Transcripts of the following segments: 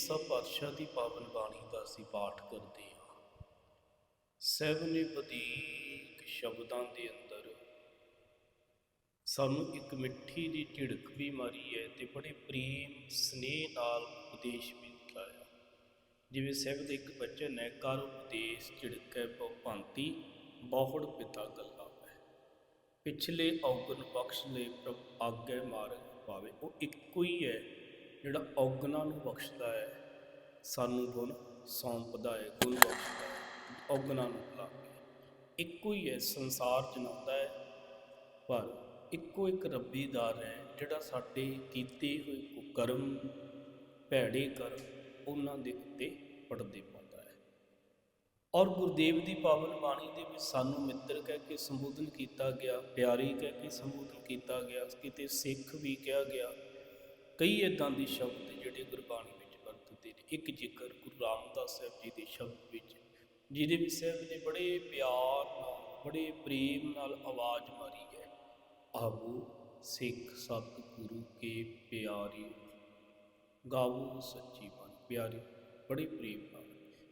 ਸਾਹਿਬ ਪਾਤਸ਼ਾਹ ਦੀ ਪਾਵਨ ਬਾਣੀ ਦਾ ਅਸੀਂ ਪਾਠ ਕਰਦੇ ਹਾਂ। ਸਹਿਬ ਨੇ ਵਧੀਕ ਸ਼ਬਦਾਂ ਦੇ ਅੰਦਰ ਸਾਨੂੰ ਇੱਕ ਮਿੱਠੀ ਦੀ ਝਿੜਕ ਵੀ ਮਾਰੀ ਹੈ ਤੇ ਬੜੇ ਪ੍ਰੇਮ ਸਨੇਹ ਨਾਲ ਉਪਦੇਸ਼ ਵੀ ਕਰਾਇਆ ਜਿਵੇਂ ਸਹਿਬ ਦੇ ਇੱਕ ਬਚਨ ਹੈ, ਕਰ ਉਪਦੇਸ਼ ਝਿੜਕੈ ਬਹੁ ਭਾਂਤੀ, ਬਹੁੜ ਪਿਤਾ ਗੱਲਾਂ ਹੈ। ਪਿਛਲੇ ਔਗਨ ਬਖਸ਼ ਲੈ ਪ੍ਰਭ ਆਗੇ ਮਾਰਗ ਪਾਵੇ। ਉਹ ਇੱਕੋ ਹੀ ਹੈ ਜਿਹੜਾ ਔਗਣਾ ਨੂੰ ਬਖਸ਼ਦਾ ਹੈ, ਸਾਨੂੰ ਗੁਣ, ਸੌਂਪਦਾ ਹੈ, ਗੁਣ ਬਖਸ਼ਦਾ ਹੈ, ਔਗਣਾਂ ਨੂੰ ਭੁਲਾ ਕੇ ਇੱਕੋ ਹੀ ਹੈ, ਸੰਸਾਰ ਚਲਾਉਂਦਾ ਹੈ, ਪਰ ਇੱਕੋ ਇੱਕ ਰੱਬੀਦਾਰ ਹੈ ਜਿਹੜਾ ਸਾਡੇ ਕੀਤੇ ਹੋਏ ਕੁਕਰਮ, ਭੈੜੇ ਕਰਮ ਉਹਨਾਂ ਦੇ ਉੱਤੇ ਪੜਦੇ ਪਾਉਂਦਾ ਹੈ। ਔਰ ਗੁਰਦੇਵ ਦੀ ਪਾਵਨ ਬਾਣੀ ਦੇ ਵਿੱਚ ਸਾਨੂੰ ਮਿੱਤਰ ਕਹਿ ਕੇ ਸੰਬੋਧਨ ਕੀਤਾ ਗਿਆ, ਪਿਆਰੀ ਕਹਿ ਕੇ ਸੰਬੋਧਨ ਕੀਤਾ ਗਿਆ, ਕਿਤੇ ਸਿੱਖ ਵੀ ਕਿਹਾ ਗਿਆ ਕਈ ਇਦਾਂ ਦੇ ਸ਼ਬਦ ਜਿਹੜੇ ਗੁਰਬਾਣੀ ਵਿੱਚ ਵਰਤਦੇ ਨੇ। ਇੱਕ ਜ਼ਿਕਰ ਗੁਰੂ ਰਾਮਦਾਸ ਸਾਹਿਬ ਜੀ ਦੇ ਸ਼ਬਦ ਵਿੱਚ, ਜਿਹਦੇ ਵਿੱਚ ਸਾਹਿਬ ਨੇ ਬੜੇ ਪਿਆਰ ਨਾਲ, ਬੜੇ ਪ੍ਰੇਮ ਨਾਲ ਆਵਾਜ਼ ਮਾਰੀ ਹੈ, ਆਵੋ ਸਿੱਖ ਸਤਿਗੁਰੂ ਕੇ ਪਿਆਰੇ, ਗਾਵੋ ਸੱਚੀ ਬਾਣੀ ਪਿਆਰੇ। ਬੜੇ ਪ੍ਰੇਮ ਨਾਲ।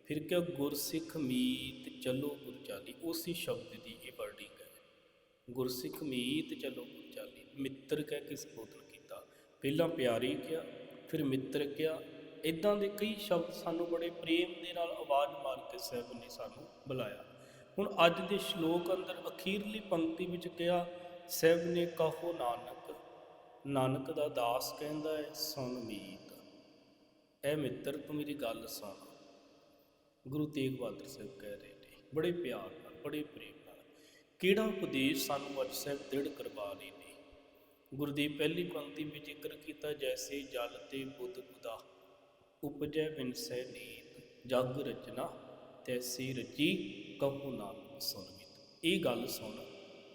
ਫਿਰ ਕਿਹਾ, ਗੁਰਸਿੱਖ ਮੀਤ ਚਲੋ ਗੁਰਚਾਲੀ। ਉਸੇ ਸ਼ਬਦ ਦੀ ਇਹ ਵਰਡਿੰਗ ਹੈ। ਗੁਰਸਿੱਖ ਮੀਤ ਚਲੋ ਗੁਰਚਾਲੀ। ਮਿੱਤਰ ਕਹਿ ਕੇ ਸੰਬੋਧਨ ਪਹਿਲਾਂ ਪਿਆਰੀ ਕਿਹਾ, ਫਿਰ ਮਿੱਤਰ ਕਿਹਾ। ਇਦਾਂ ਦੇ ਕਈ ਸ਼ਬਦ ਸਾਨੂੰ ਬੜੇ ਪ੍ਰੇਮ ਦੇ ਨਾਲ ਆਵਾਜ਼ ਮਾਰ ਕੇ ਸਾਹਿਬ ਨੇ ਸਾਨੂੰ ਬੁਲਾਇਆ। ਹੁਣ ਅੱਜ ਦੇ ਸ਼ਲੋਕ ਅੰਦਰ ਅਖੀਰਲੀ ਪੰਕਤੀ ਵਿੱਚ ਕਿਹਾ ਸਾਹਿਬ ਨੇ ਕਹੋ ਨਾਨਕ ਨਾਨਕ ਦਾ ਦਾਸ ਕਹਿੰਦਾ ਹੈ, ਸੁਣ ਮੀਤ। ਐ ਮਿੱਤਰ, ਤੂੰ ਮੇਰੀ ਗੱਲ ਸੁਣ। ਗੁਰੂ ਤੇਗ ਬਹਾਦਰ ਸਾਹਿਬ ਕਹਿ ਰਹੇ ਨੇ, ਬੜੇ ਪਿਆਰ ਨਾਲ, ਬੜੇ ਪ੍ਰੇਮ ਨਾਲ। ਕਿਹੜਾ ਉਪਦੇਸ਼ ਸਾਨੂੰ ਅੱਜ ਸਾਹਿਬ ਦ੍ਰਿੜ ਕਰਵਾ ਰਹੇ ਨੇ? ਗੁਰੂ ਦੀ ਪਹਿਲੀ ਪੰਕਤੀ ਵਿੱਚ ਜ਼ਿਕਰ ਕੀਤਾ, ਜੈਸੇ ਜਲ ਤੇ ਬੁੱਧ ਬੁਦਾ, ਉਪਜੈ ਬਿਨਸੈ ਨੀਤ, ਜਗ ਰਚਨਾ, ਤੈਸੀ ਰਚੀ, ਕਹੂ ਨਾਨਕ ਸੁਣ ਇਹ ਗੱਲ ਸੁਣ,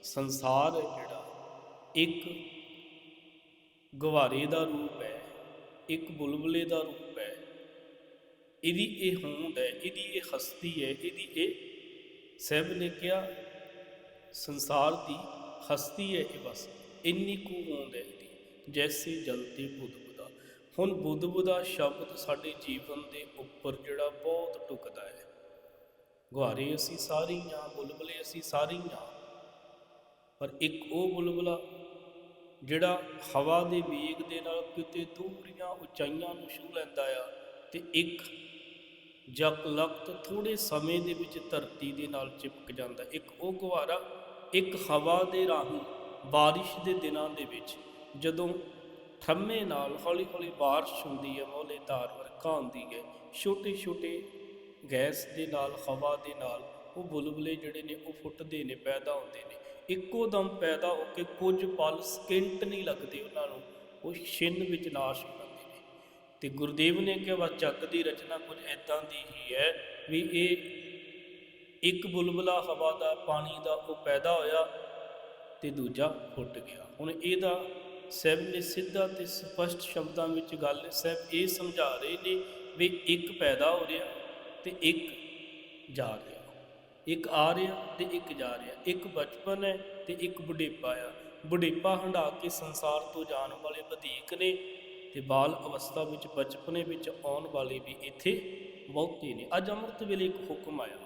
ਸੰਸਾਰ ਜਿਹੜਾ ਇੱਕ ਗਵਾਰੇ ਦਾ ਰੂਪ ਹੈ, ਇੱਕ ਬੁਲਬੁਲੇ ਦਾ ਰੂਪ ਹੈ, ਇਹਦੀ ਇਹ ਹੋਂਦ ਹੈ, ਇਹਦੀ ਇਹ ਹਸਤੀ ਹੈ, ਇਹਦੀ ਇਹ ਸਹਿਬ ਨੇ ਕਿਹਾ, ਸੰਸਾਰ ਦੀ ਹਸਤੀ ਹੈ ਇਹ ਬਸ। ਇੰਨੀ ਕੁ ਹੋਂਦ ਹੈ ਇਹਦੀ ਜੈਸੇ ਜਲਤੀ ਬੁੱਧ ਬੁਦਾ ਹੁਣ ਬੁੱਧ ਬੁਦਾ ਸ਼ਬਦ ਸਾਡੇ ਜੀਵਨ ਦੇ ਉੱਪਰ ਜਿਹੜਾ ਬਹੁਤ ਟੁਕਦਾ ਹੈ। ਗੁਹਾਰੇ ਅਸੀਂ ਸਾਰੇ ਹੀ ਹਾਂ ਬੁਲਬੁਲੇ ਅਸੀਂ ਸਾਰੇ ਹਾਂ ਪਰ ਇੱਕ ਉਹ ਬੁਲਬੁਲਾ ਜਿਹੜਾ ਹਵਾ ਦੇ ਵੇਗ ਦੇ ਨਾਲ ਕਿਤੇ ਦੂਰੀਆਂ ਉਚਾਈਆਂ ਨੂੰ ਛੂ ਲੈਂਦਾ ਆ ਤੇ ਇੱਕ ਜਕ ਲਖਤ ਥੋੜੇ ਸਮੇਂ ਦੇ ਵਿੱਚ ਧਰਤੀ ਦੇ ਨਾਲ ਚਿਪਕ ਜਾਂਦਾ। ਇੱਕ ਉਹ ਗੁਹਾਰਾ ਇੱਕ ਹਵਾ ਦੇ ਰਾਹੀਂ ਬਾਰਿਸ਼ ਦੇ ਦਿਨਾਂ ਦੇ ਵਿੱਚ ਜਦੋਂ ਠੰਮੇ ਨਾਲ ਹੌਲੀ ਹੌਲੀ ਬਾਰਿਸ਼ ਹੁੰਦੀ ਹੈ ਮੋਲੇ ਵਰਖਾ ਹੁੰਦੀ ਹੈ, ਛੋਟੇ ਛੋਟੇ ਗੈਸ ਦੇ ਨਾਲ, ਹਵਾ ਦੇ ਨਾਲ ਉਹ ਬੁਲਬੁਲੇ ਜਿਹੜੇ ਨੇ ਉਹ ਫੁੱਟਦੇ ਨੇ, ਪੈਦਾ ਹੁੰਦੇ ਨੇ। ਇੱਕੋ ਦਮ ਪੈਦਾ ਹੋ ਕੇ ਕੁਝ ਪਲ ਸਕਿੰਟ ਨਹੀਂ ਲੱਗਦੇ ਉਹਨਾਂ ਨੂੰ, ਉਹ ਛਿੰਨ ਵਿੱਚ ਨਾਸ਼ ਹੋ ਜਾਂਦੇ ਨੇ। ਤੇ ਗੁਰਦੇਵ ਨੇ ਕਿਹਾ ਵਾ ਜਗ ਦੀ ਰਚਨਾ ਕੁਝ ਐਦਾਂ ਦੀ ਹੀ ਹੈ ਵੀ ਇਹ ਇੱਕ ਬੁਲਬੁਲਾ, ਹਵਾ ਦਾ, ਪਾਣੀ ਦਾ ਉਹ ਪੈਦਾ ਹੋਇਆ ਤੇ ਦੂਜਾ ਫੁੱਟ ਗਿਆ। ਹੁਣ ਇਹਦਾ ਸਹਿਬ ਨੇ ਸਿੱਧਾ ਤੇ ਸਪਸ਼ਟ ਸ਼ਬਦਾਂ ਵਿੱਚ ਗੱਲ ਸਹਿਬ ਇਹ ਸਮਝਾ ਰਹੇ ਨੇ ਵੀ ਇੱਕ ਪੈਦਾ ਹੋ ਰਿਹਾ ਤੇ ਇੱਕ ਜਾ ਰਿਹਾ। ਇੱਕ ਆ ਰਿਹਾ ਤੇ ਇੱਕ ਜਾ ਰਿਹਾ। ਇੱਕ ਬਚਪਨ ਹੈ ਤੇ ਇੱਕ ਬੁਢੇਪਾ ਆ। ਬੁਢੇਪਾ ਹੰਢਾ ਕੇ ਸੰਸਾਰ ਤੋਂ ਜਾਣ ਵਾਲੇ ਵਧੇਕ ਨੇ ਤੇ ਬਾਲ ਅਵਸਥਾ ਵਿੱਚ ਬਚਪਨੇ ਵਿੱਚ ਆਉਣ ਵਾਲੇ ਵੀ ਇੱਥੇ ਬਹੁਤੇ ਨੇ। ਅੱਜ ਅੰਮ੍ਰਿਤ ਵੇਲੇ ਇੱਕ ਹੁਕਮ ਆਇਆ।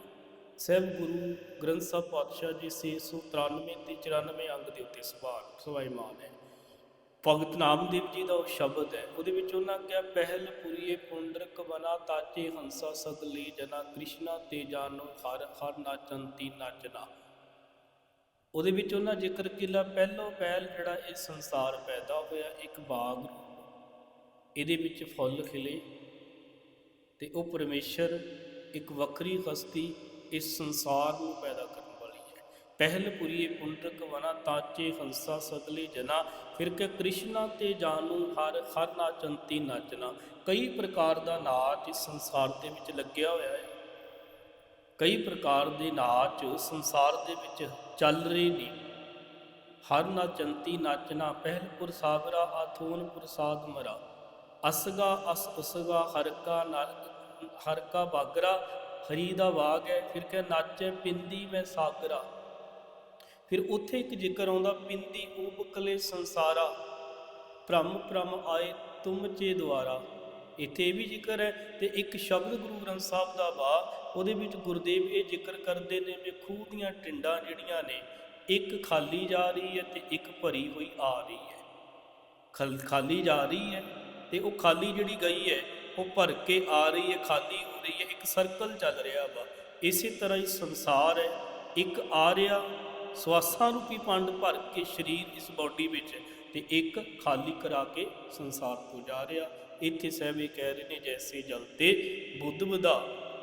ਸਹਿਬ ਗੁਰੂ ਗ੍ਰੰਥ ਸਾਹਿਬ ਪਾਤਸ਼ਾਹ ਜੀ 693 ਤੇ 94 ਅੰਗ ਦੇ ਉੱਤੇ ਸਵਾਲ, ਸਵਾਇਮਾਨ ਹੈ। ਭਗਤ ਨਾਮਦੇਵ ਜੀ ਦਾ ਉਹ ਸ਼ਬਦ ਹੈ, ਉਹਦੇ ਵਿੱਚ ਉਹਨਾਂ ਕਿਹਾ, ਪਹਿਲ ਪੁਰੀਏ ਪੁੰਡਰਕ ਬਨਾ ਤਾਚੇ ਹੰਸਾ ਸਗਲੇ ਜਨਾ, ਕ੍ਰਿਸ਼ਨਾ ਤੇ ਜਾਨੋ ਹਰ ਹਰ ਨਾਚੰਤੀ ਨਚਨਾ। ਉਹਦੇ ਵਿੱਚ ਉਹਨਾਂ ਜ਼ਿਕਰ ਕੀਤਾ ਪਹਿਲੋ ਪਹਿਲ ਜਿਹੜਾ ਇਹ ਸੰਸਾਰ ਪੈਦਾ ਹੋਇਆ, ਇੱਕ ਬਾਗ ਇਹਦੇ ਵਿੱਚ ਫੁੱਲ ਖਿਲੇ ਤੇ ਉਹ ਪਰਮੇਸ਼ਰ ਇੱਕ ਵੱਖਰੀ ਹਸਤੀ ਇਸ ਸੰਸਾਰ ਨੂੰ ਪੈਦਾ ਕਰਨ ਵਾਲੀ ਹੈ। ਪਹਿਲ ਪੁਰੀਏ ਪੁੰਡਰਕ ਵਨਾ ਤਾਚੇ ਹੰਸਾ ਸਗਲੇ ਜਨਾ, ਫਿਰ ਕਿ ਕ੍ਰਿਸ਼ਨਾ ਤੇ ਜਾਨੂ ਹਰ ਹਰ ਨਾਚੰਤੀ ਨਾਚਨਾ ਕਈ ਪ੍ਰਕਾਰ ਦਾ ਨਾਚ ਇਸ ਸੰਸਾਰ ਦੇ ਵਿੱਚ ਲੱਗਿਆ ਹੋਇਆ ਹੈ। ਕਈ ਪ੍ਰਕਾਰ ਦੇ ਨਾਚ ਸੰਸਾਰ ਦੇ ਵਿੱਚ ਚੱਲ ਰਹੇ ਨੇ। ਹਰ ਨਾਚੰਤੀ ਨਾਚਨਾ ਪਹਿਲਪੁਰ ਸਾਗਰਾ ਆਥੂਨ ਪ੍ਰਸਾਦ ਮਰਾ। ਅਸਗਾ ਅਸ ਉਸਗਾ ਹਰਕਾ ਕਾ ਹਰਕਾ ਬਾਗਰਾ ਹਰੀ ਦਾ ਵਾਗ ਹੈ, ਫਿਰ ਕਹ ਨਾਚੇ ਪਿੰਦੀ ਮੈਂ ਸਾਗਰਾ। ਫਿਰ ਉੱਥੇ ਇੱਕ ਜ਼ਿਕਰ ਆਉਂਦਾ, ਪਿੰਦੀ ਉਬਕਲੇ ਸੰਸਾਰਾ। ਭ੍ਰਮ ਭ੍ਰਮ ਆਏ ਤੁਮ ਚੇ ਦੁਆਰਾ। ਇੱਥੇ ਇਹ ਵੀ ਜ਼ਿਕਰ ਹੈ ਤੇ ਇੱਕ ਸ਼ਬਦ ਗੁਰੂ ਗ੍ਰੰਥ ਸਾਹਿਬ ਦਾ ਵਾ, ਉਹਦੇ ਵਿੱਚ ਗੁਰਦੇਵ ਇਹ ਜ਼ਿਕਰ ਕਰਦੇ ਨੇ ਵੀ ਖੂਹ ਦੀਆਂ ਟਿੰਡਾਂ ਜਿਹੜੀਆਂ ਨੇ, ਇੱਕ ਖਾਲੀ ਜਾ ਰਹੀ ਹੈ ਤੇ ਇੱਕ ਭਰੀ ਹੋਈ ਆ ਰਹੀ ਹੈ। ਖਲ, ਖਾਲੀ ਜਾ ਰਹੀ ਹੈ ਤੇ ਉਹ ਖਾਲੀ ਜਿਹੜੀ ਗਈ ਹੈ ਉਹ ਭਰ ਕੇ ਆ ਰਹੀ ਹੈ, ਖਾਲੀ ਹੋ ਰਹੀ ਹੈ, ਇੱਕ ਸਰਕਲ ਚੱਲ ਰਿਹਾ ਵਾ। ਇਸੇ ਤਰ੍ਹਾਂ ਹੀ ਸੰਸਾਰ ਹੈ। ਇੱਕ ਆ ਰਿਹਾ, ਸਵਾਸਾਂ ਰੂਪੀ ਪੰਡ ਭਰ ਕੇ ਸਰੀਰ ਇਸ ਬਾਡੀ ਵਿੱਚ ਤੇ ਇੱਕ ਖਾਲੀ ਕਰਾ ਕੇ ਸੰਸਾਰ ਤੋਂ ਜਾ ਰਿਹਾ। ਇੱਥੇ ਸਾਹਿਬ ਇਹ ਕਹਿ ਰਹੇ ਨੇ, ਜੈਸੇ ਜਲ ਤੇ ਬੁੱਧ ਬਦਾ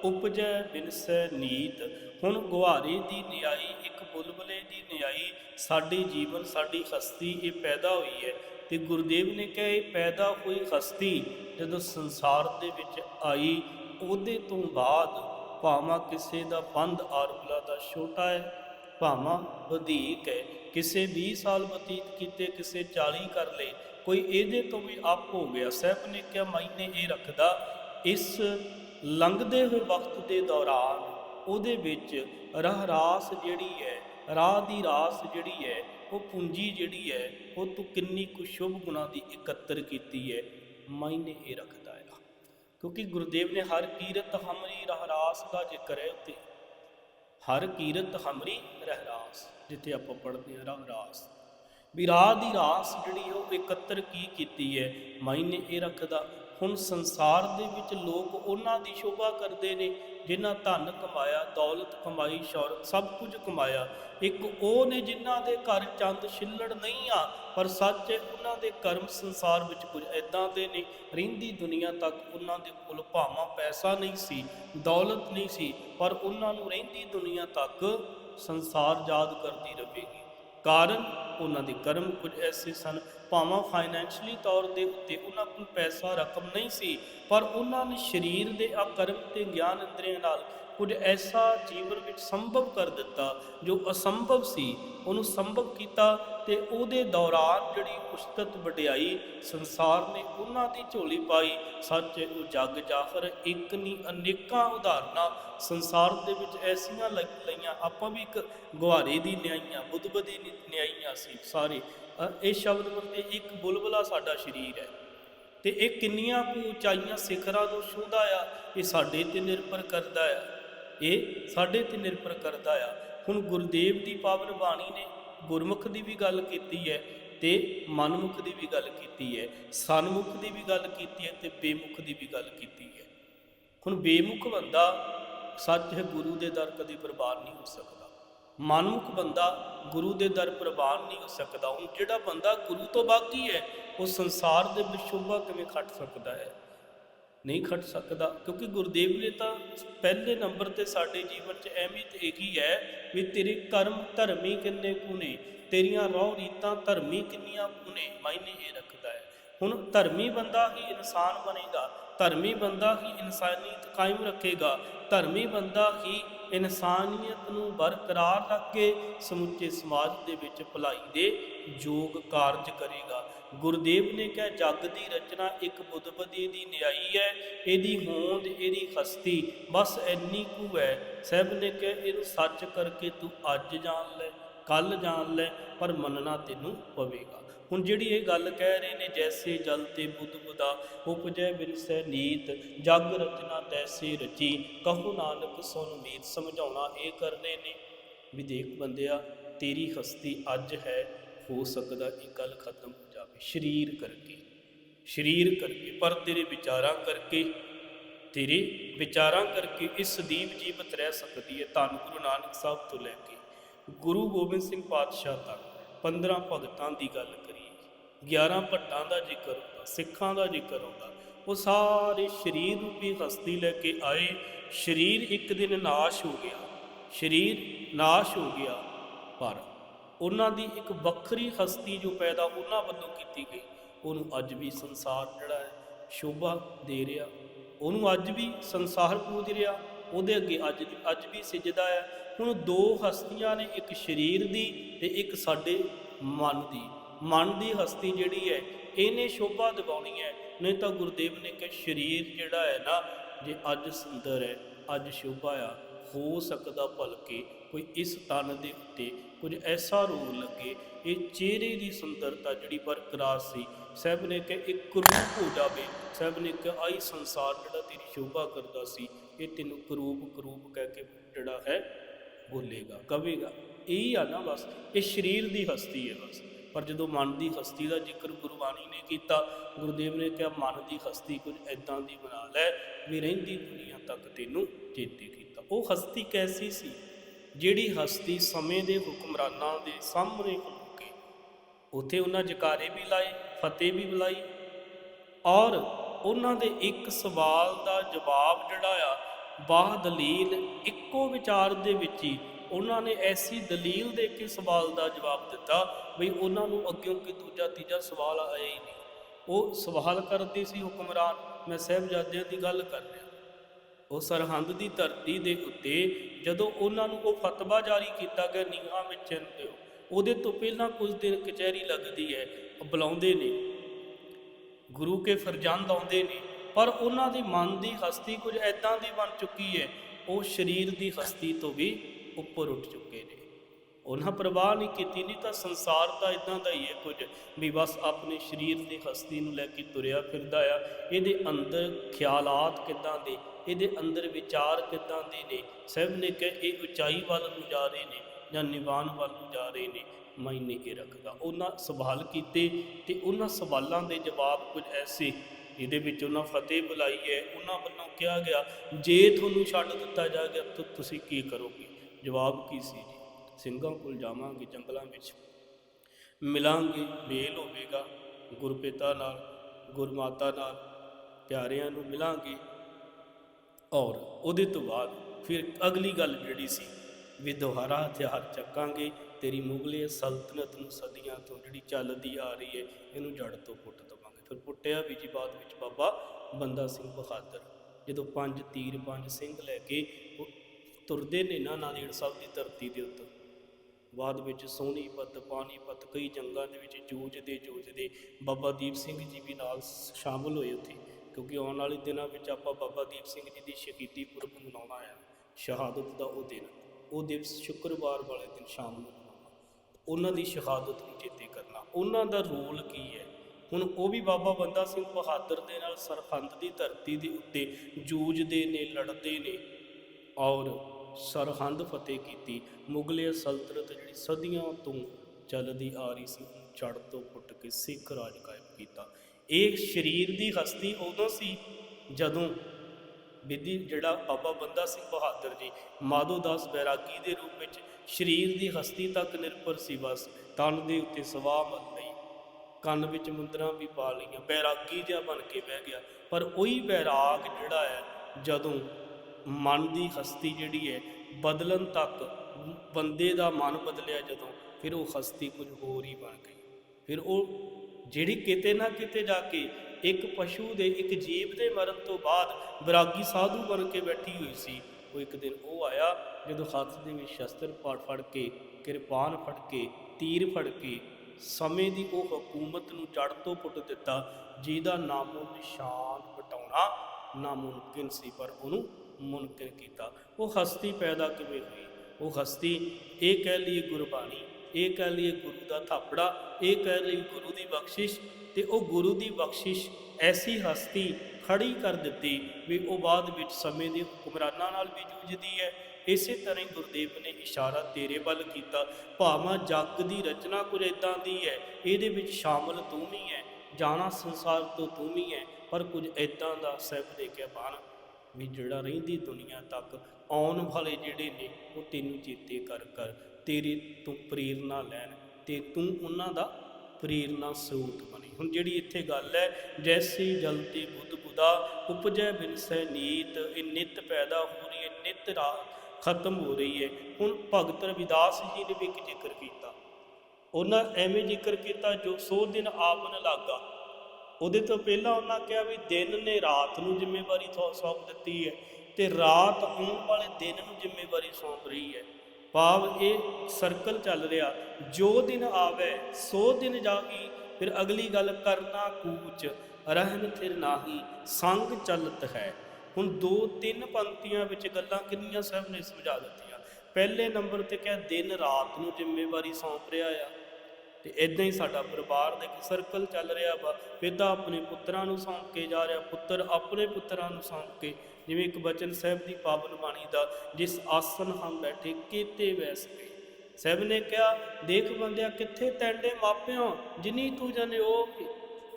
ਉਪਜੈ ਬਿਨਸੈ ਨੀਤ। ਹੁਣ ਗੁਹਾਰੇ ਦੀ ਨਿਆਈ, ਇੱਕ ਬੁਲਬਲੇ ਦੀ ਨਿਆਈ, ਸਾਡੇ ਜੀਵਨ, ਸਾਡੀ ਹਸਤੀ ਇਹ ਪੈਦਾ ਹੋਈ ਹੈ। ਤੇ ਗੁਰਦੇਵ ਨੇ ਕਿਹਾ, ਇਹ ਪੈਦਾ ਹੋਈ ਹਸਤੀ ਜਦੋਂ ਸੰਸਾਰ ਦੇ ਵਿੱਚ ਆਈ, ਉਹਦੇ ਤੋਂ ਬਾਅਦ ਭਾਵਾਂ ਕਿਸੇ ਦਾ ਪੰਧ ਆਰਬਲਾ ਦਾ ਛੋਟਾ ਹੈ, ਭਾਵਾਂ ਵਧੇਕ ਹੈ। ਕਿਸੇ 20 ਸਾਲ ਬਤੀਤ ਕੀਤੇ, ਕਿਸੇ 40 ਕਰ ਲਏ, ਕੋਈ ਇਹਦੇ ਤੋਂ ਵੀ ਅਪ ਹੋ ਗਿਆ। ਸਾਹਿਬ ਨੇ ਕਿਹਾ ਮਾਇਨੇ ਇਹ ਰੱਖਦਾ, ਇਸ ਲੰਘਦੇ ਹੋਏ ਵਕਤ ਦੇ ਦੌਰਾਨ ਉਹਦੇ ਵਿੱਚ ਰਹ ਰਾਸ ਜਿਹੜੀ ਹੈ, ਰਾਹ ਦੀ ਰਾਸ ਜਿਹੜੀ ਹੈ ਉਹ ਪੂੰਜੀ ਜਿਹੜੀ ਹੈ, ਉਹ ਤੂੰ ਕਿੰਨੀ ਕੁ ਸ਼ੁਭ ਗੁਣਾ ਦੀ ਇਕੱਤਰ ਕੀਤੀ ਹੈ, ਮਾਇਨੇ ਇਹ ਰੱਖਦਾ ਹੈ। ਕਿਉਂਕਿ ਗੁਰਦੇਵ ਨੇ ਹਰ ਕੀਰਤ ਹਮਰੀ ਰਹਰਾਸ ਦਾ ਜ਼ਿਕਰ ਹੈ ਉੱਤੇ। ਹਰ ਕੀਰਤ ਹਮਰੀ ਰਹਿਰਾਸ ਜਿੱਥੇ ਆਪਾਂ ਪੜ੍ਹਦੇ ਹਾਂ ਰਹਰਾਸ ਵੀ ਰਾਹ ਦੀ ਰਾਸ ਜਿਹੜੀ ਉਹ ਇਕੱਤਰ ਕੀ ਕੀਤੀ ਹੈ, ਮਾਇਨੇ ਇਹ ਰੱਖਦਾ ਹੁਣ ਸੰਸਾਰ ਦੇ ਵਿੱਚ ਲੋਕ ਉਹਨਾਂ ਦੀ ਸ਼ੋਭਾ ਕਰਦੇ ਨੇ, ਜਿਨ੍ਹਾਂ ਧਨ ਕਮਾਇਆ, ਦੌਲਤ ਕਮਾਈ ਸ਼ੌਹਰਤ ਸਭ ਕੁਝ ਕਮਾਇਆ। ਇੱਕ ਉਹ ਨੇ ਜਿਨ੍ਹਾਂ ਦੇ ਘਰ ਚੰਦ ਛਿੱਲੜ ਨਹੀਂ ਆ, ਪਰ ਸੱਚ ਹੈ ਉਹਨਾਂ ਦੇ ਕਰਮ ਸੰਸਾਰ ਵਿੱਚ ਕੁਝ ਐਦਾਂ ਦੇ ਨੇ। ਰਹਿੰਦੀ ਦੁਨੀਆ ਤੱਕ ਉਹਨਾਂ ਦੇ ਕੋਲ ਭਾਵਾਂ ਪੈਸਾ ਨਹੀਂ ਸੀ, ਦੌਲਤ ਨਹੀਂ ਸੀ, ਪਰ ਉਹਨਾਂ ਨੂੰ ਰਹਿੰਦੀ ਦੁਨੀਆ ਤੱਕ ਸੰਸਾਰ ਯਾਦ ਕਰਦੀ ਰਹੇਗੀ। ਕਾਰਨ ਉਹਨਾਂ ਦੇ ਕਰਮ ਕੁਝ ਐਸੇ ਸਨ ਭਾਵਾਂ ਫਾਈਨੈਂਸ਼ਲੀ ਤੌਰ ਦੇ ਉੱਤੇ ਉਹਨਾਂ ਕੋਲ ਪੈਸਾ, ਰਕਮ ਨਹੀਂ ਸੀ, ਪਰ ਉਹਨਾਂ ਨੇ ਸਰੀਰ ਦੇ ਆਕਰਮ ਕਰਮ ਤੇ ਗਿਆਨ ਇੰਦਰੀਆਂ ਨਾਲ ਕੁਝ ਐਸਾ ਜੀਵਨ ਵਿੱਚ ਸੰਭਵ ਕਰ ਦਿੱਤਾ, ਜੋ ਅਸੰਭਵ ਸੀ। ਉਹਨੂੰ ਸੰਭਵ ਕੀਤਾ ਤੇ ਉਹਦੇ ਦੌਰਾਨ ਜਿਹੜੀ ਉਸਤਤ ਵਡਿਆਈ ਸੰਸਾਰ ਨੇ ਉਹਨਾਂ ਦੀ ਝੋਲੀ ਪਾਈ, ਸੱਚ ਉਹ ਜਗ ਜਾਹਰ ਇੱਕ ਨਹੀਂ, ਅਨੇਕਾਂ ਉਦਾਹਰਨਾਂ ਸੰਸਾਰ ਦੇ ਵਿੱਚ ਐਸੀਆਂ ਲ- ਲਈਆਂ। ਆਪਾਂ ਵੀ ਇੱਕ ਗੁਹਾਰੇ ਦੀ ਨਿਆਈਆਂ ਬੁੱਧਬਦੀ ਨਿਆਈਆਂ ਸੀ ਸਾਰੇ। ਅ, ਇਹ ਸ਼ਬਦ ਵਰਤੇ ਇੱਕ ਬੁਲਬੁਲਾ ਸਾਡਾ ਸਰੀਰ ਹੈ। ਤੇ ਇਹ ਕਿੰਨੀਆਂ ਕੁ ਉਚਾਈਆਂ ਸਿਖਰਾਂ ਨੂੰ ਛੂੰਹਦਾ ਆ ਇਹ ਸਾਡੇ ਤੇ ਨਿਰਭਰ ਕਰਦਾ ਆ। ਇਹ ਸਾਡੇ ਤੇ ਨਿਰਭਰ ਕਰਦਾ ਆ। ਹੁਣ ਗੁਰਦੇਵ ਦੀ ਪਾਵਨ ਬਾਣੀ ਨੇ ਗੁਰਮੁਖ ਦੀ ਵੀ ਗੱਲ ਕੀਤੀ ਹੈ ਤੇ ਮਨਮੁਖ ਦੀ ਵੀ ਗੱਲ ਕੀਤੀ ਹੈ ਸਨਮੁਖ ਦੀ ਵੀ ਗੱਲ ਕੀਤੀ ਹੈ ਤੇ ਬੇਮੁਖ ਦੀ ਵੀ ਗੱਲ ਕੀਤੀ ਹੈ। ਹੁਣ ਬੇਮੁਖ ਬੰਦਾ ਸੱਚ ਹੈ ਗੁਰੂ ਦੇ ਦਰ ਕਦੇ ਬਰਬਾਦ ਨਹੀਂ ਹੋ ਸਕਦਾ। ਮਨਮੁਖ ਬੰਦਾ ਗੁਰੂ ਦੇ ਦਰ ਪ੍ਰਵਾਨ ਨਹੀਂ ਹੋ ਸਕਦਾ। ਹੁਣ ਜਿਹੜਾ ਬੰਦਾ ਗੁਰੂ ਤੋਂ ਬਾਕੀ ਹੈ, ਉਹ ਸੰਸਾਰ ਦੇ ਵਿੱਚ ਕਿਵੇਂ ਖੱਟ ਸਕਦਾ ਹੈ? ਨਹੀਂ ਖੱਟ ਸਕਦਾ, ਕਿਉਂਕਿ ਗੁਰਦੇਵ ਨੇ ਤਾਂ ਪਹਿਲੇ ਨੰਬਰ ਤੇ ਸਾਡੇ ਜੀਵਨ 'ਚ ਅਹਿਮੀਅਤ ਇਹੀ ਹੈ ਵੀ ਤੇਰੇ ਕਰਮ ਧਰਮੀ ਕਿੰਨੇ ਕੁ ਨੇ, ਤੇਰੀਆਂ ਰਹੁ ਰੀਤਾਂ ਧਰਮੀ ਕਿੰਨੀਆਂ ਕੁ ਨੇ, ਮਾਇਨੇ ਇਹ ਰੱਖਦਾ ਹੈ। ਹੁਣ ਧਰਮੀ ਬੰਦਾ ਹੀ ਇਨਸਾਨ ਬਣੇਗਾ, ਧਰਮੀ ਬੰਦਾ ਹੀ ਇਨਸਾਨੀਅਤ ਕਾਇਮ ਰੱਖੇਗਾ, ਧਰਮੀ ਬੰਦਾ ਹੀ ਇਨਸਾਨੀਅਤ ਨੂੰ ਬਰਕਰਾਰ ਰੱਖ ਕੇ ਸਮੁੱਚੇ ਸਮਾਜ ਦੇ ਵਿੱਚ ਭਲਾਈ ਦੇ ਯੋਗ ਕਾਰਜ ਕਰੇਗਾ। ਗੁਰਦੇਵ ਨੇ ਕਿਹਾ, ਜੱਗ ਦੀ ਰਚਨਾ ਇੱਕ ਬੁੱਧਬਦੀ ਦੀ ਨਿਆਈ ਹੈ, ਇਹਦੀ ਹੋਂਦ, ਇਹਦੀ ਹਸਤੀ ਬਸ ਇੰਨੀ ਕੁ ਹੈ। ਸਾਹਿਬ ਨੇ ਕਿਹਾ, ਇਹਨੂੰ ਸੱਚ ਕਰਕੇ ਤੂੰ ਅੱਜ ਜਾਣ ਲੈ ਕੱਲ ਜਾਣ ਲੈ, ਪਰ ਮੰਨਣਾ ਤੈਨੂੰ ਪਵੇਗਾ। ਹੁਣ ਜਿਹੜੀ ਇਹ ਗੱਲ ਕਹਿ ਰਹੇ ਨੇ, ਜੈਸੇ ਜਲ ਤੇ ਬੁੱਧ ਬੁਦਾ, ਉਪਜੈ ਬਿਨਸੈ ਨੀਤ, ਜਗ ਰਚਨਾ ਤੈਸੇ ਰਚੀ, ਕਹੋ ਨਾਨਕ ਸੁਨ ਮੀਤ, ਸਮਝਾਉਣਾ ਇਹ ਕਰਦੇ ਨੇ। ਵੀ ਦੇਖ ਬੰਦਿਆ, ਤੇਰੀ ਹਸਤੀ ਅੱਜ ਹੈ, ਹੋ ਸਕਦਾ ਕਿ ਗੱਲ ਖਤਮ ਹੋ ਜਾਵੇ। ਸਰੀਰ ਕਰਕੇ ਸਰੀਰ ਕਰਕੇ, ਪਰ ਤੇਰੇ ਵਿਚਾਰਾਂ ਕਰਕੇ, ਤੇਰੇ ਵਿਚਾਰਾਂ ਕਰਕੇ ਇਸ ਦੀਪ ਜੀਵਤ ਰਹਿ ਸਕਦੀ ਹੈ ਧੰਨ ਗੁਰੂ ਨਾਨਕ ਸਾਹਿਬ ਤੋਂ ਲੈ ਕੇ। ਗੁਰੂ ਗੋਬਿੰਦ ਸਿੰਘ ਪਾਤਸ਼ਾਹ ਤੱਕ 15 ਭਗਤਾਂ ਦੀ ਗੱਲ ਕਰੀਏ 11 ਭੱਟਾਂ ਦਾ ਜ਼ਿਕਰ ਹੁੰਦਾ, ਸਿੱਖਾਂ ਦਾ ਜ਼ਿਕਰ ਹੁੰਦਾ। ਉਹ ਸਾਰੇ ਸਰੀਰ ਰੂਪੀ ਹਸਤੀ ਲੈ ਕੇ ਆਏ। ਸਰੀਰ ਇੱਕ ਦਿਨ ਨਾਸ਼ ਹੋ ਗਿਆ। ਸਰੀਰ ਨਾਸ਼ ਹੋ ਗਿਆ। ਪਰ ਉਹਨਾਂ ਦੀ ਇੱਕ ਵੱਖਰੀ ਹਸਤੀ ਜੋ ਪੈਦਾ ਉਹਨਾਂ ਵੱਲੋਂ ਕੀਤੀ ਗਈ, ਉਹਨੂੰ ਅੱਜ ਵੀ ਸੰਸਾਰ ਜਿਹੜਾ ਹੈ, ਸ਼ੋਭਾ ਦੇ ਰਿਹਾ। ਉਹਨੂੰ ਅੱਜ ਵੀ ਸੰਸਾਰ ਪੂਜ ਰਿਹਾ। ਉਹਦੇ ਅੱਗੇ ਅੱਜ ਅੱਜ ਵੀ ਸਿਜਦਾ ਹੈ। ਹੁਣ ਦੋ ਹਸਤੀਆਂ ਨੇ, ਇੱਕ ਸਰੀਰ ਦੀ ਤੇ ਇੱਕ ਸਾਡੇ ਮਨ ਦੀ। ਮਨ ਦੀ ਹਸਤੀ ਜਿਹੜੀ ਹੈ, ਇਹਨੇ ਸ਼ੋਭਾ ਦਿਵਾਉਣੀ ਹੈ। ਨਹੀਂ ਤਾਂ ਗੁਰਦੇਵ ਨੇ ਕਿਹਾ, ਸਰੀਰ ਜਿਹੜਾ ਹੈ ਨਾ, ਜੇ ਅੱਜ ਸੁੰਦਰ ਹੈ, ਅੱਜ ਸ਼ੋਭਾ ਆ, ਹੋ ਸਕਦਾ ਭਲਕੇ ਕੋਈ ਇਸ ਤਨ ਦੇ ਉੱਤੇ ਕੁਝ ਐਸਾ ਰੋਗ ਲੱਗੇ। ਇਹ ਚਿਹਰੇ ਦੀ ਸੁੰਦਰਤਾ ਜਿਹੜੀ ਬਰਕਰਾਰ ਸੀ। ਸਹਿਬ ਨੇ ਕਿ ਇੱਕ ਰੂਪ ਹੋ ਜਾਵੇ। ਸਹਿਬ ਨੇ ਕਿ ਆਈ ਸੰਸਾਰ ਜਿਹੜਾ ਤੇਰੀ ਸ਼ੋਭਾ ਕਰਦਾ ਸੀ, ਇਹ ਤੈਨੂੰ ਕਰੂਪ ਕਰੂਪ ਕਹਿ ਕੇ ਜਿਹੜਾ ਹੈ, ਬੋਲੇਗਾ, ਕਵੇਗਾ। ਇਹ ਆ ਨਾ ਬਸ, ਇਹ ਸਰੀਰ ਦੀ ਹਸਤੀ ਹੈ ਬਸ। ਪਰ ਜਦੋਂ ਮਨ ਦੀ ਹਸਤੀ ਦਾ ਜ਼ਿਕਰ ਗੁਰਬਾਣੀ ਨੇ ਕੀਤਾ, ਗੁਰਦੇਵ ਨੇ ਕਿਹਾ, ਮਨ ਦੀ ਹਸਤੀ ਕੁਝ ਐਦਾਂ ਦੀ ਬਣਾ ਲੈ, ਵੀ ਰਹਿੰਦੀ ਦੁਨੀਆ ਤੱਕ ਤੈਨੂੰ ਚੇਤੇ ਕੀਤਾ। ਉਹ ਹਸਤੀ ਕੈਸੀ ਸੀ? ਜਿਹੜੀ ਹਸਤੀ ਸਮੇਂ ਦੇ ਹੁਕਮਰਾਨਾਂ ਦੇ ਸਾਹਮਣੇ ਖਲੋ ਕੇ ਉਥੇ ਉਹਨਾਂ ਜਕਾਰੇ ਵੀ ਲਾਏ, ਫਤਿਹ ਵੀ ਬੁਲਾਈ ਔਰ ਉਹਨਾਂ ਦੇ ਇੱਕ ਸਵਾਲ ਦਾ ਜਵਾਬ ਜਿਹੜਾ ਆ ਬਾਹ ਦਲੀਲ ਇੱਕੋ ਵਿਚਾਰ ਦੇ ਵਿੱਚ ਹੀ ਉਹਨਾਂ ਨੇ ਐਸੀ ਦਲੀਲ ਦੇ ਕੇ ਸਵਾਲ ਦਾ ਜਵਾਬ ਦਿੱਤਾ ਵੀ ਉਹਨਾਂ ਨੂੰ ਅੱਗੇ ਕਿ ਦੂਜਾ ਤੀਜਾ ਸਵਾਲ ਆਇਆ ਹੀ ਨਹੀਂ। ਉਹ ਸਵਾਲ ਕਰਦੇ ਸੀ ਹੁਕਮਰਾਨ, ਮੈਂ ਸਾਹਿਬਜ਼ਾਦਿਆਂ ਦੀ ਗੱਲ ਕਰ ਰਿਹਾ ਉਹ ਸਰਹੰਦ ਦੀ ਧਰਤੀ ਦੇ ਉੱਤੇ ਜਦੋਂ ਉਹਨਾਂ ਨੂੰ ਉਹ ਫਤਵਾ ਜਾਰੀ ਕੀਤਾ ਗਿਆ ਨੀਹਾਂ ਵਿੱਚ ਚਿੰਨ ਉਹਦੇ ਤੋਂ ਪਹਿਲਾਂ ਕੁਝ ਦਿਨ ਕਚਹਿਰੀ ਲੱਗਦੀ ਹੈ ਬੁਲਾਉਂਦੇ ਨੇ। ਗੁਰੂ ਕੇ ਫਰਜ਼ੰਦ ਆਉਂਦੇ ਨੇ, ਪਰ ਉਹਨਾਂ ਦੀ ਮਨ ਦੀ ਹਸਤੀ ਕੁਝ ਐਦਾਂ ਦੀ ਬਣ ਚੁੱਕੀ ਹੈ, ਉਹ ਸਰੀਰ ਦੀ ਹਸਤੀ ਤੋਂ ਵੀ ਉੱਪਰ ਉੱਠ ਚੁੱਕੇ ਨੇ। ਉਹਨਾਂ ਪ੍ਰਵਾਹ ਨਹੀਂ ਕੀਤੀ, ਨਹੀਂ ਤਾਂ ਸੰਸਾਰ ਤਾਂ ਇਦਾਂ ਦਾ ਹੀ ਹੈ ਕੁਝ। ਵੀ ਬਸ ਆਪਣੇ ਸਰੀਰ ਦੀ ਹਸਤੀ ਨੂੰ ਲੈ ਕੇ ਤੁਰਿਆ ਫਿਰਦਾ ਆ। ਇਹਦੇ ਅੰਦਰ ਖਿਆਲਾਤ ਕਿੱਦਾਂ ਦੇ? ਇਹਦੇ ਅੰਦਰ ਵਿਚਾਰ ਕਿੱਦਾਂ ਦੇ ਨੇ? ਸਭ ਨੇ ਕਿ ਇਹ ਉਚਾਈ ਵੱਲ ਨੂੰ ਜਾ ਰਹੇ ਨੇ ਜਾਂ ਨਿਵਾਨ ਵੱਲ ਨੂੰ ਜਾ ਰਹੇ ਨੇ? ਮਾਇਨੇ ਇਹ ਰੱਖਦਾ। ਉਹਨਾਂ ਸਵਾਲ ਕੀਤੇ ਤੇ ਉਹਨਾਂ ਸਵਾਲਾਂ ਦੇ ਜਵਾਬ ਕੁਝ ਐਸੇ। ਇਹਦੇ ਵਿੱਚ ਉਹਨਾਂ ਫਤਿਹ ਬੁਲਾਈ ਹੈ। ਉਹਨਾਂ ਵੱਲੋਂ ਕਿਹਾ ਗਿਆ, ਜੇ ਤੁਹਾਨੂੰ ਛੱਡ ਦਿੱਤਾ ਜਾ ਗਿਆ ਤਾਂ ਤੁਸੀਂ ਕੀ ਕਰੋਗੇ? ਜਵਾਬ ਕੀ ਸੀ ਜੀ? ਸਿੰਘਾਂ ਕੋਲ ਜਾਵਾਂਗੇ ਜੰਗਲਾਂ ਵਿੱਚ। ਮਿਲਾਂਗੇ, ਮੇਲ ਹੋਵੇਗਾ ਗੁਰਪਿਤਾ ਨਾਲ, ਗੁਰਮਾਤਾ ਨਾਲ, ਪਿਆਰਿਆਂ ਨੂੰ ਮਿਲਾਂਗੇ। ਔਰ ਉਹਦੇ ਤੋਂ ਬਾਅਦ ਫਿਰ ਅਗਲੀ ਗੱਲ ਜਿਹੜੀ ਸੀ, ਵੀ ਦੁਹਾਰਾ ਹਥਿਆਰ ਚੱਕਾਂਗੇ, ਤੇਰੀ ਮੁਗਲੇ ਸਲਤਨਤ ਨੂੰ ਸਦੀਆਂ ਤੋਂ ਜਿਹੜੀ ਚੱਲਦੀ ਆ ਰਹੀ ਹੈ ਇਹਨੂੰ ਜੜ ਤੋਂ ਪੁੱਟ ਦਵਾਂਗੇ। ਫਿਰ ਪੁੱਟਿਆ ਵੀ ਜੀ ਬਾਅਦ ਵਿੱਚ ਬਾਬਾ ਬੰਦਾ ਸਿੰਘ ਬਹਾਦਰ, ਜਦੋਂ ਪੰਜ ਤੀਰ, ਪੰਜ ਸਿੰਘ ਲੈ ਕੇ ਤੁਰਦੇ ਨੇ ਨਾ ਨਾਂਦੇੜ ਸਾਹਿਬ ਦੀ ਧਰਤੀ ਦੇ ਉੱਤੇ। ਬਾਅਦ ਵਿੱਚ ਸੋਨੀਪਤ ਪਾਣੀਪਤ ਕਈ ਜੰਗਾਂ ਦੇ ਵਿੱਚ ਜੂਝਦੇ ਜੂਝਦੇ ਬਾਬਾ ਦੀਪ ਸਿੰਘ ਜੀ ਵੀ ਨਾਲ ਸ਼ਾਮਲ ਹੋਏ ਉੱਥੇ। ਕਿਉਂਕਿ ਆਉਣ ਵਾਲੇ ਦਿਨਾਂ ਵਿੱਚ ਆਪਾਂ ਬਾਬਾ ਦੀਪ ਸਿੰਘ ਜੀ ਦੀ ਸ਼ਹੀਦੀ ਪੁਰਬ ਮਨਾਉਣਾ ਹੈ। ਸ਼ਹਾਦਤ ਦਾ ਉਹ ਦਿਨ, ਉਹ ਦਿਵਸ ਸ਼ੁੱਕਰਵਾਰ ਵਾਲੇ ਦਿਨ ਸ਼ਾਮ ਨੂੰ ਉਹਨਾਂ ਦੀ ਸ਼ਹਾਦਤ ਨੂੰ ਚੇਤੇ ਕਰਨਾ। ਉਹਨਾਂ ਦਾ ਰੋਲ ਕੀ ਹੈ? ਹੁਣ ਉਹ ਵੀ ਬਾਬਾ ਬੰਦਾ ਸਿੰਘ ਬਹਾਦਰ ਦੇ ਨਾਲ ਸਰਹੰਦ ਦੀ ਧਰਤੀ ਦੇ ਉੱਤੇ ਜੂਝਦੇ ਨੇ, ਲੜਦੇ ਨੇ। ਔਰ ਸਰਹੰਦ ਫਤਿਹ ਕੀਤੀ। ਮੁਗਲੇ ਸਲਤਨਤ ਜਿਹੜੀ ਸਦੀਆਂ ਤੋਂ ਚੱਲਦੀ ਆ ਰਹੀ ਸੀ ਚੜ ਤੋਂ ਪੁੱਟ ਕੇ ਸਿੱਖ ਰਾਜ ਕਾਇਮ ਕੀਤਾ। ਇਹ ਸਰੀਰ ਦੀ ਹਸਤੀ ਉਦੋਂ ਸੀ ਜਦੋਂ ਵਿਧੀ ਜਿਹੜਾ ਬਾਬਾ ਬੰਦਾ ਸਿੰਘ ਬਹਾਦਰ ਜੀ, ਮਾਧੋ ਦਾਸ ਬੈਰਾਗੀ ਦੇ ਰੂਪ ਵਿੱਚ ਸਰੀਰ ਦੀ ਹਸਤੀ ਤੱਕ ਨਿਰਭਰ ਸੀ ਬਸ। ਤਨ ਦੇ ਉੱਤੇ ਸਵਾਹ ਮਨ ਲਈ, ਕੰਨ ਵਿੱਚ ਮੁੰਦਰਾਂ ਵੀ ਪਾ ਲਈਆਂ, ਬੈਰਾਗੀ ਜਿਹਾ ਬਣ ਕੇ ਬਹਿ ਗਿਆ। ਪਰ ਉਹੀ ਬੈਰਾਗ ਜਿਹੜਾ ਹੈ, ਜਦੋਂ ਮਨ ਦੀ ਹਸਤੀ ਜਿਹੜੀ ਹੈ, ਬਦਲਣ ਤੱਕ ਬੰਦੇ ਦਾ ਮਨ ਬਦਲਿਆ ਜਦੋਂ, ਫਿਰ ਉਹ ਹਸਤੀ ਕੁਝ ਹੋਰ ਹੀ ਬਣ ਗਈ। ਫਿਰ ਉਹ ਜਿਹੜੀ ਕਿਤੇ ਨਾ ਕਿਤੇ ਜਾ ਕੇ ਇੱਕ ਪਸ਼ੂ ਦੇ, ਇੱਕ ਜੀਵ ਦੇ ਮਰਨ ਤੋਂ ਬਾਅਦ ਬਰਾਗੀ ਸਾਧੂ ਬਣ ਕੇ ਬੈਠੀ ਹੋਈ ਸੀ। ਉਹ ਇੱਕ ਦਿਨ ਉਹ ਆਇਆ, ਜਦੋਂ ਹੱਥ ਦੇ ਵਿੱਚ ਸ਼ਸਤਰ ਫੜ ਫੜ ਕੇ, ਕਿਰਪਾਨ ਫੜ ਕੇ, ਤੀਰ ਫੜ ਕੇ, ਸਮੇਂ ਦੀ ਉਹ ਹਕੂਮਤ ਨੂੰ ਜੜ ਤੋਂ ਪੁੱਟ ਦਿੱਤਾ, ਜਿਹਦਾ ਨਾਮੋ ਨਿਸ਼ਾਨ ਬਟਾਉਣਾ ਨਾਮੁਮਕਿਨ ਸੀ, ਪਰ ਉਹਨੂੰ ਮੁਮਕਿਨ ਕੀਤਾ। ਉਹ ਹਸਤੀ ਪੈਦਾ ਕਿਵੇਂ ਹੋਈ? ਉਹ ਹਸਤੀ ਇਹ ਕਹਿ ਲਈ ਗੁਰਬਾਣੀ, ਇਹ ਕਹਿ ਲਈ ਗੁਰੂ ਦਾ ਥਾਪੜਾ, ਇਹ ਕਹਿ ਲਈ ਗੁਰੂ ਦੀ ਬਖਸ਼ਿਸ਼ ਤੇ ਉਹ ਗੁਰੂ ਦੀ ਬਖਸ਼ਿਸ਼ ਐਸੀ ਹਸਤੀ ਖੜੀ ਕਰ ਦਿੱਤੀ ਵੀ ਉਹ ਬਾਅਦ ਵਿੱਚ ਸਮੇਂ ਦੇ ਹੁਕਮਰਾਨਾਂ ਨਾਲ ਵੀ ਜੂਝਦੀ ਹੈ। ਇਸੇ ਤਰ੍ਹਾਂ ਹੀ ਗੁਰਦੇਵ ਨੇ ਇਸ਼ਾਰਾ ਤੇਰੇ ਵੱਲ ਕੀਤਾ। ਭਾਵਾਂ ਜੱਗ ਦੀ ਰਚਨਾ ਕੁਝ ਇਦਾਂ ਦੀ ਹੈ, ਇਹਦੇ ਵਿੱਚ ਸ਼ਾਮਲ ਤੂੰ ਵੀ ਹੈ, ਜਾਣਾ ਸੰਸਾਰ ਤੋਂ ਤੂੰ ਵੀ ਹੈ, ਪਰ ਕੁਝ ਇਦਾਂ ਦਾ ਸਹਿਬ ਦੇ ਕੇ ਬਾਣ। ਵੀ ਜਿਹੜਾ ਰਹਿੰਦੀ ਦੁਨੀਆ ਤੱਕ ਆਉਣ ਵਾਲੇ ਜਿਹੜੇ ਨੇ, ਉਹ ਤੈਨੂੰ ਚੇਤੇ ਕਰ ਕਰ। ਤੇਰੇ ਤੋਂ ਪ੍ਰੇਰਨਾ ਲੈਣ ਤੇ ਤੂੰ ਉਹਨਾਂ ਦਾ ਪ੍ਰੇਰਨਾ ਸਰੋਤ ਬਣੀ। ਹੁਣ ਜਿਹੜੀ ਇੱਥੇ ਗੱਲ ਹੈ, ਜੈਸੀ ਜਲ ਤੇ ਬੁੱਧ ਬੁਦਾ, ਉਪਜੈ ਬਿਨਸੈ ਨੀਤ, ਇਹ ਨਿਤ ਪੈਦਾ ਹੋ ਰਹੀ ਹੈ, ਨਿਤ ਰਾਤ ਖਤਮ ਹੋ ਰਹੀ ਹੈ। ਹੁਣ ਭਗਤ ਰਵਿਦਾਸ ਜੀ ਨੇ ਵੀ ਇੱਕ ਜ਼ਿਕਰ ਕੀਤਾ। ਉਹਨਾਂ ਐਵੇਂ ਜ਼ਿਕਰ ਕੀਤਾ ਜੋ ਸੋ ਦਿਨ ਆਪਨ ਲਾਗਾ। ਉਹਦੇ ਤੋਂ ਪਹਿਲਾਂ ਉਹਨਾਂ ਕਿਹਾ ਵੀ ਦਿਨ ਨੇ ਰਾਤ ਨੂੰ ਜ਼ਿੰਮੇਵਾਰੀ ਥੋ- ਸੌਂਪ ਦਿੱਤੀ ਹੈ ਤੇ ਰਾਤ ਆਉਣ ਵਾਲੇ ਦਿਨ ਨੂੰ ਜ਼ਿੰਮੇਵਾਰੀ ਸੌਂਪ ਰਹੀ ਹੈ। ਭਾਵ ਇਹ ਸਰਕਲ ਚੱਲ ਰਿਹਾ, ਜੋ ਦਿਨ ਆਵੇ, ਸੋ ਦਿਨ ਜਾਗੀ, ਫਿਰ ਅਗਲੀ ਗੱਲ ਕਰਨਾ ਕੂਚ ਰਹਿਨ ਥਿਰ ਨਾਹੀ, ਸੰਗ ਚਲਤ ਹੈ। ਹੁਣ ਦੋ, ਤਿੰਨ ਪੰਕਤੀਆਂ ਵਿੱਚ ਗੱਲਾਂ ਕਿੰਨੀਆਂ ਸਾਹਿਬ ਨੇ ਸਮਝਾ ਦਿੱਤੀਆਂ। ਪਹਿਲੇ ਨੰਬਰ ਤੇ ਕਿਹਾ ਦਿਨ ਰਾਤ ਨੂੰ ਜ਼ਿੰਮੇਵਾਰੀ ਸੌਂਪ ਰਿਹਾ ਆ। ਤੇ ਇਦਾਂ ਹੀ ਸਾਡਾ ਪਰਿਵਾਰ ਦਾ ਇੱਕ ਸਰਕਲ ਚੱਲ ਰਿਹਾ ਵਾ। ਪਿਤਾ ਆਪਣੇ ਪੁੱਤਰਾਂ ਨੂੰ ਸੌਂਪ ਕੇ ਜਾ ਰਿਹਾ। ਪੁੱਤਰ ਆਪਣੇ ਪੁੱਤਰਾਂ ਨੂੰ ਸੌਂਪ ਕੇ, ਜਿਵੇਂ ਇੱਕ ਬਚਨ ਸਾਹਿਬ ਦੀ ਪਾਵਨ ਬਾਣੀ ਦਾ, ਜਿਸ ਆਸਨ ਹਮ ਬੈਠੇ, ਕੀਤੇ ਵੈਸ ਗਏ ਸਾਹਿਬ ਨੇ ਕਿਹਾ, ਦੇਖ ਬੰਦਿਆ, ਕਿੱਥੇ ਤੈਂਡੇ ਮਾਪਿਓ? ਜਿਨੀ ਤੂੰ ਜਨਿਓ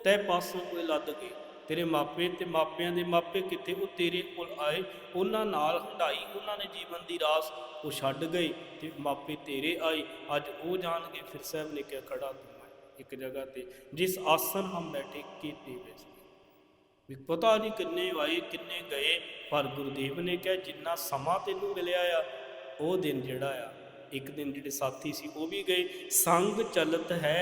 ਤੈ ਪਾਸੋਂ ਕੋਈ ਲੱਦ ਗਏ ਤੇਰੇ ਮਾਪੇ ਤੇ ਮਾਪਿਆਂ ਦੇ ਮਾਪੇ ਕਿੱਥੇ ਉਹ ਤੇਰੇ ਕੋਲ ਆਏ? ਉਹਨਾਂ ਨਾਲ ਹੰਡਾਈ ਉਹਨਾਂ ਨੇ ਜੀਵਨ ਦੀ ਰਾਸ ਉਹ ਛੱਡ ਗਏ ਤੇ ਮਾਪੇ ਤੇਰੇ ਆਏ। ਅੱਜ ਉਹ ਜਾਣਗੇ, ਫਿਰ ਸਾਹਿਬ ਨੇ ਕਿਹਾ, ਖੜਾ ਤੂੰ ਇੱਕ ਜਗ੍ਹਾ ਤੇ, ਜਿਸ ਆਸਨ ਹਮ ਬੈਠੇ ਕੀਤੇ ਵੈਸੇ ਵੀ ਪਤਾ ਨਹੀਂ ਕਿੰਨੇ ਆਏ, ਕਿੰਨੇ ਗਏ, ਪਰ ਗੁਰਦੇਵ ਨੇ ਕਿਹਾ, ਜਿੰਨਾ ਸਮਾਂ ਤੈਨੂੰ ਮਿਲਿਆ ਆ, ਉਹ ਦਿਨ ਜਿਹੜਾ ਆ, ਇੱਕ ਦਿਨ ਜਿਹੜੇ ਸਾਥੀ ਸੀ, ਉਹ ਵੀ ਗਏ। ਸੰਗ ਚਲਤ ਹੈ,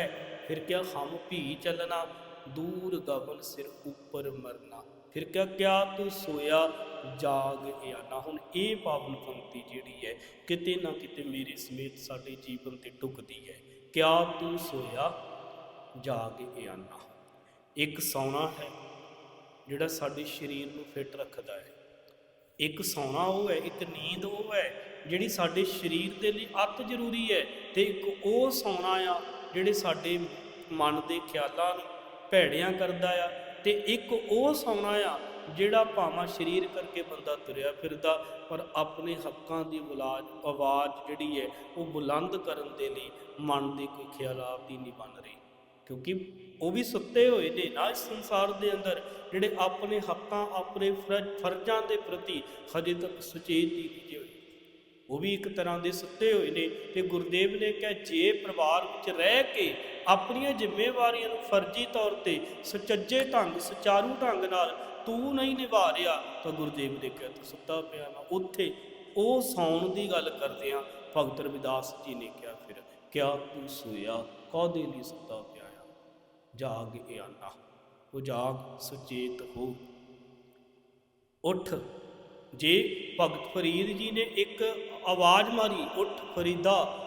ਫਿਰ ਕਿਹਾ, ਹਮ ਭੀ ਚੱਲਣਾ। ਦੂਰ ਗਗਨ ਸਿਰ ਉੱਪਰ ਮਰਨਾ। ਫਿਰ ਕਿਆ ਕਿਆ ਤੂੰ ਸੋਇਆ? ਜਾਗ ਆਣਾ ਹੁਣ ਇਹ ਪਾਵਨ ਪੰਕਤੀ ਜਿਹੜੀ ਹੈ, ਕਿਤੇ ਨਾ ਕਿਤੇ ਮੇਰੇ ਸਮੇਤ ਸਾਡੇ ਜੀਵਨ ਤੇ ਟੁਕਦੀ ਹੈ। ਕਿਆ ਤੂੰ ਸੋਇਆ? ਜਾਗ ਆਣਾ ਇੱਕ ਸੌਣਾ ਹੈ, ਜਿਹੜਾ ਸਾਡੇ ਸਰੀਰ ਨੂੰ ਫਿੱਟ ਰੱਖਦਾ ਹੈ। ਇੱਕ ਸੌਣਾ ਉਹ ਹੈ, ਇੱਕ ਨੀਂਦ ਉਹ ਹੈ, ਜਿਹੜੀ ਸਾਡੇ ਸਰੀਰ ਦੇ ਲਈ ਅਤ ਜ਼ਰੂਰੀ ਹੈ ਤੇ ਇੱਕ ਉਹ ਸੌਣਾ ਆ, ਜਿਹੜੇ ਸਾਡੇ ਮਨ ਦੇ ਖਿਆਲਾਂ ਨੂੰ ਭੈੜਿਆਂ ਕਰਦਾ ਆ ਤੇ ਇੱਕ ਉਹ ਸੌਣਾ ਆ ਜਿਹੜਾ ਭਾਵਾਂ ਸਰੀਰ ਕਰਕੇ ਬੰਦਾ ਤੁਰਿਆ ਫਿਰਦਾ, ਪਰ ਆਪਣੇ ਹੱਕਾਂ ਦੀ ਬੁਲਾਜ, ਆਵਾਜ਼ ਜਿਹੜੀ ਹੈ ਉਹ ਬੁਲੰਦ ਕਰਨ ਦੇ ਲਈ ਮਨ ਦੇ ਕੋਈ ਖਿਆਲਾਤ ਦੀ ਨਹੀਂ ਬਣ ਰਹੀ। ਕਿਉਂਕਿ ਉਹ ਵੀ ਸੁੱਤੇ ਹੋਏ ਨੇ ਨਾ ਇਸ ਸੰਸਾਰ ਦੇ ਅੰਦਰ, ਜਿਹੜੇ ਆਪਣੇ ਹੱਕਾਂ, ਆਪਣੇ ਫਰਜ਼- ਫਰਜ਼ਾਂ ਦੇ ਪ੍ਰਤੀ ਹਜੇ ਤੱਕ ਸੁਚੇਤ ਹੀ ਨਹੀਂ ਹੋਏ। ਉਹ ਵੀ ਇੱਕ ਤਰ੍ਹਾਂ ਦੇ ਸੁੱਤੇ ਹੋਏ ਨੇ ਤੇ ਗੁਰਦੇਵ ਨੇ ਕਿਹਾ, ਜੇ ਪਰਿਵਾਰ ਵਿੱਚ ਰਹਿ ਕੇ ਆਪਣੀਆਂ ਜ਼ਿੰਮੇਵਾਰੀਆਂ ਨੂੰ ਫਰਜ਼ੀ ਤੌਰ ਤੇ ਸੁਚੱਜੇ ਢੰਗ, ਸੁਚਾਰੂ ਢੰਗ ਨਾਲ ਤੂੰ ਨਹੀਂ ਨਿਭਾ ਰਿਹਾ, ਤਾਂ ਗੁਰਦੇਵ ਨੇ ਕਿਹਾ, ਤੂੰ ਸੁੱਤਾ ਪਿਆ ਨਾ ਉੱਥੇ ਉਹ ਸੌਣ ਦੀ ਗੱਲ ਕਰਦੇ ਆ। ਭਗਤ ਰਵਿਦਾਸ ਜੀ ਨੇ ਕਿਹਾ ਫਿਰ, ਕਿਆ ਤੂੰ ਸੋਇਆ? ਕਾਹਦੇ ਲਈ ਸੁੱਤਾ ਪਿਆ ਆ? ਜਾਗ ਆਨਾ। ਉਹ ਜਾਗ ਸੁਚੇਤ ਹੋ। ਉੱਠ। ਜੇ ਭਗਤ ਫਰੀਦ ਜੀ ਨੇ ਇੱਕ ਆਵਾਜ਼ ਮਾਰੀ, ਉੱਠ ਫਰੀਦਾ।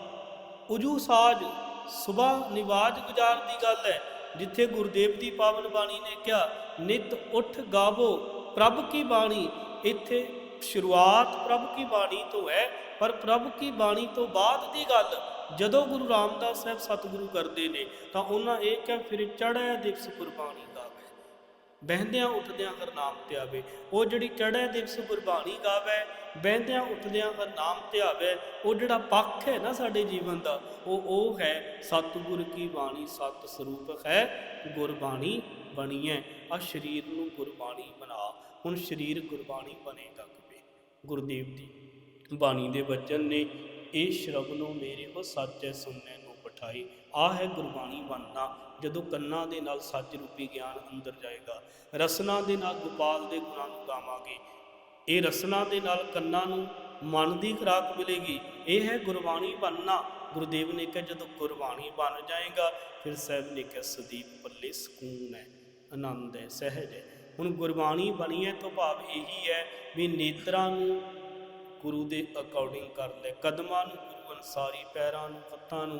ਉਜੂ ਸਾਜ ਸਵੇਰ ਨਿਵਾਜ ਗੁਜ਼ਾਰ ਦੀ ਗੱਲ ਹੈ, ਜਿੱਥੇ ਗੁਰਦੇਵ ਦੀ ਪਾਵਨ ਬਾਣੀ ਨੇ ਕਿਹਾ, ਨਿਤ ਉੱਠ ਗਾਵੋ, ਪ੍ਰਭ ਕੀ ਬਾਣੀ? ਇੱਥੇ ਸ਼ੁਰੂਆਤ ਪ੍ਰਭ ਕੀ ਬਾਣੀ ਤੋਂ ਹੈ, ਪਰ ਪ੍ਰਭ ਕੀ ਬਾਣੀ ਤੋਂ ਬਾਅਦ ਦੀ ਗੱਲ। ਜਦੋਂ ਗੁਰੂ ਰਾਮਦਾਸ ਸਾਹਿਬ ਸਤਿਗੁਰੂ ਕਰਦੇ ਨੇ, ਤਾਂ ਉਹਨਾਂ ਇਹ ਕਿਹਾ, ਫਿਰ ਚੜ੍ਹਿਆ ਦਿਵਸ ਗੁਰਬਾਣੀ। ਗਾਵੇ ਬਹਿੰਦਿਆਂ ਉੱਠਦਿਆਂ ਹਰ ਨਾਮ ਤੇ ਉਹ ਜਿਹੜੀ ਚੜ੍ਹੇ ਦਿਵਸ ਗੁਰਬਾਣੀ ਗਾਵੇ, ਬਹਿੰਦਿਆਂ ਉੱਠਦਿਆਂ ਹਰ ਨਾਮ ਤੇ ਉਹ ਜਿਹੜਾ ਪੱਖ ਹੈ ਨਾ ਸਾਡੇ ਜੀਵਨ ਦਾ, ਉਹ ਉਹ ਹੈ ਸਤਿਗੁਰ ਕੀ ਬਾਣੀ, ਸਤ ਸਰੂਪ ਹੈ ਗੁਰਬਾਣੀ ਬਣੀ ਹੈ ਆ ਸਰੀਰ ਨੂੰ ਗੁਰਬਾਣੀ ਬਣਾ, ਹੁਣ ਸਰੀਰ ਗੁਰਬਾਣੀ ਬਣੇਗਾ ਕਿਵੇਂ? ਗੁਰਦੇਵ ਦੀ ਬਾਣੀ ਦੇ ਬਚਨ ਨੇ, ਇਹ ਸਰਬ ਨੂੰ ਮੇਰੇ ਕੋ ਸੱਚੇ ਸੁਣਨੇ ਨੂੰ ਪਠਾਈ ਆ ਹੈ ਗੁਰਬਾਣੀ ਬਣਨਾ ਜਦੋਂ ਕੰਨਾਂ ਦੇ ਨਾਲ ਸੱਚ ਰੂਪੀ ਗਿਆਨ ਅੰਦਰ ਜਾਏਗਾ, ਰਸਨਾ ਦੇ ਨਾਲ ਗੋਪਾਲ ਦੇ ਗੁਣਾਂ ਨੂੰ ਗਾਵਾਂਗੇ। ਇਹ ਰਸਨਾ ਦੇ ਨਾਲ ਕੰਨਾਂ ਨੂੰ ਮਨ ਦੀ ਖੁਰਾਕ ਮਿਲੇਗੀ। ਇਹ ਹੈ ਗੁਰਬਾਣੀ ਬਣਨਾ। ਗੁਰਦੇਵ ਨੇ ਕਿਹਾ, ਜਦੋਂ ਗੁਰਬਾਣੀ ਬਣ ਜਾਏਗਾ, ਫਿਰ ਸਾਹਿਬ ਨੇ ਕਿਹਾ, ਸਦੀਪ ਪੱਲੇ ਸਕੂਨ ਹੈ, ਆਨੰਦ ਹੈ, ਸਹਿਜ ਹੈ। ਹੁਣ ਗੁਰਬਾਣੀ ਬਣੀ ਹੈ ਤੋਂ ਭਾਵ ਇਹੀ ਹੈ ਵੀ ਨੇਤਰਾਂ ਨੂੰ ਗੁਰੂ ਦੇ ਅਕੋਰਡਿੰਗ ਕਰ ਲੈ, ਕਦਮਾਂ ਨੂੰ ਗੁਰੂ ਅਨਸਾਰੀ, ਪੈਰਾਂ ਨੂੰ, ਹੱਥਾਂ ਨੂੰ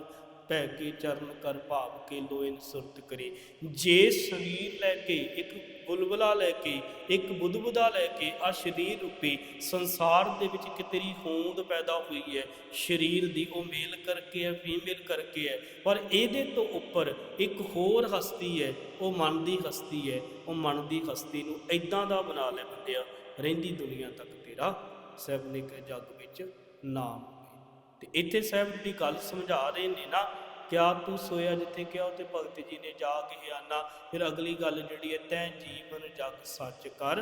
ਪੈ ਕੇ ਚਰਨ ਕਰ ਭਾਵ ਕੇ ਲੋਇਨ ਸੁਰਤ ਕਰੇ। ਜੇ ਸਰੀਰ ਲੈ ਕੇ, ਇੱਕ ਬੁਲਬੁਲਾ ਲੈ ਕੇ, ਇੱਕ ਬੁੱਧਬੁਦਾ ਲੈ ਕੇ ਆ ਸਰੀਰ ਰੂਪੀ ਸੰਸਾਰ ਦੇ ਵਿੱਚ ਕਿ ਤੇਰੀ ਹੋਂਦ ਪੈਦਾ ਹੋਈ ਹੈ। ਸਰੀਰ ਦੀ ਉਹ ਮੇਲ ਕਰਕੇ ਹੈ, ਫੀਮੇਲ ਕਰਕੇ ਹੈ, ਪਰ ਇਹਦੇ ਤੋਂ ਉੱਪਰ ਇੱਕ ਹੋਰ ਹਸਤੀ ਹੈ, ਉਹ ਮਨ ਦੀ ਹਸਤੀ ਹੈ। ਉਹ ਮਨ ਦੀ ਹਸਤੀ ਨੂੰ ਐਦਾਂ ਦਾ ਬਣਾ ਲੈ ਬੰਦਿਆ, ਰਹਿੰਦੀ ਦੁਨੀਆ ਤੱਕ ਤੇਰਾ। ਸਾਹਿਬ ਨੇ ਕਿਹਾ, ਜੱਗ ਵਿੱਚ ਨਾਮ ਤੇ ਇੱਥੇ ਸਾਹਿਬ ਜਿਹੜੀ ਗੱਲ ਸਮਝਾ ਰਹੇ ਨੇ ਨਾ ਕਿਆ ਤੂੰ ਸੋਇਆ ਜਿੱਥੇ ਕਿਹਾ ਉਤੇ ਭਗਤ ਜੀ ਨੇ ਜਾ ਕੇ ਆਨਾ, ਫਿਰ ਅਗਲੀ ਗੱਲ ਜਿਹੜੀ ਹੈ, ਤੈਂ ਜੀਵਨ ਜਗ ਸੱਚ ਕਰ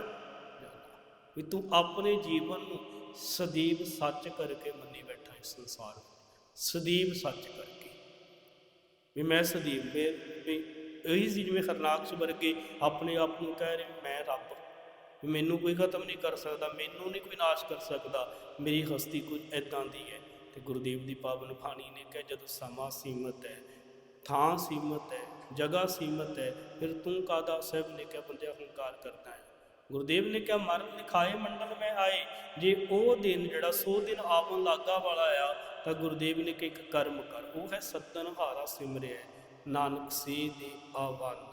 ਵੀ ਤੂੰ ਆਪਣੇ ਜੀਵਨ ਨੂੰ ਸਦੀਵ ਸੱਚ ਕਰਕੇ ਮੰਨੀ ਬੈਠਾ ਇਸ ਸੰਸਾਰ ਵਿੱਚ। ਸਦੀਵ ਸੱਚ ਕਰਕੇ। ਵੀ ਮੈਂ ਸਦੀਵ, ਵੀ ਵੀ ਇਹੀ ਸੀ ਜਿਵੇਂ ਹਰਨਾਕਸ਼ ਵਰਗੇ ਆਪਣੇ ਆਪ ਨੂੰ ਕਹਿ ਰਹੇ ਮੈਂ ਰੱਬ। ਵੀ ਮੈਨੂੰ ਕੋਈ ਖਤਮ ਨਹੀਂ ਕਰ ਸਕਦਾ, ਮੈਨੂੰ ਨਹੀਂ ਕੋਈ ਨਾਸ਼ ਕਰ ਸਕਦਾ। ਮੇਰੀ ਹਸਤੀ ਕੁਝ ਐਦਾਂ ਦੀ ਹੈ। ਤੇ ਗੁਰਦੇਵ ਦੀ ਪਾਵਨ ਫਾਣੀ ਨੇ ਕਿਹਾ, ਜਦੋਂ ਸਮਾਂ ਸੀਮਤ ਹੈ, ਥਾਂ ਸੀਮਤ ਹੈ, ਜਗ੍ਹਾ ਸੀਮਤ ਹੈ, ਫਿਰ ਤੂੰ ਕਾਦਾ? ਸਾਹਿਬ ਨੇ ਕਿਹਾ, ਬੰਦੇ ਹੰਕਾਰ ਕਰਦਾ ਹੈ। ਗੁਰਦੇਵ ਨੇ ਕਿਹਾ, ਮਰਨ ਲਿਖਾਏ ਮੰਡਲ ਮੈਂ ਆਏ। ਜੇ ਉਹ ਦਿਨ ਜਿਹੜਾ 100 ਦਿਨ ਆਵਣ ਲਾਗਾ ਵਾਲਾ ਆ, ਤਾਂ ਗੁਰਦੇਵ ਨੇ ਕਿਹਾ, ਇੱਕ ਕਰਮ ਕਰ, ਉਹ ਹੈ ਸੱਦਨ ਹਾਰਾ ਸਿਮਰਿਆ ਨਾਨਕ ਸੇ ਦੇ ਆਵਨ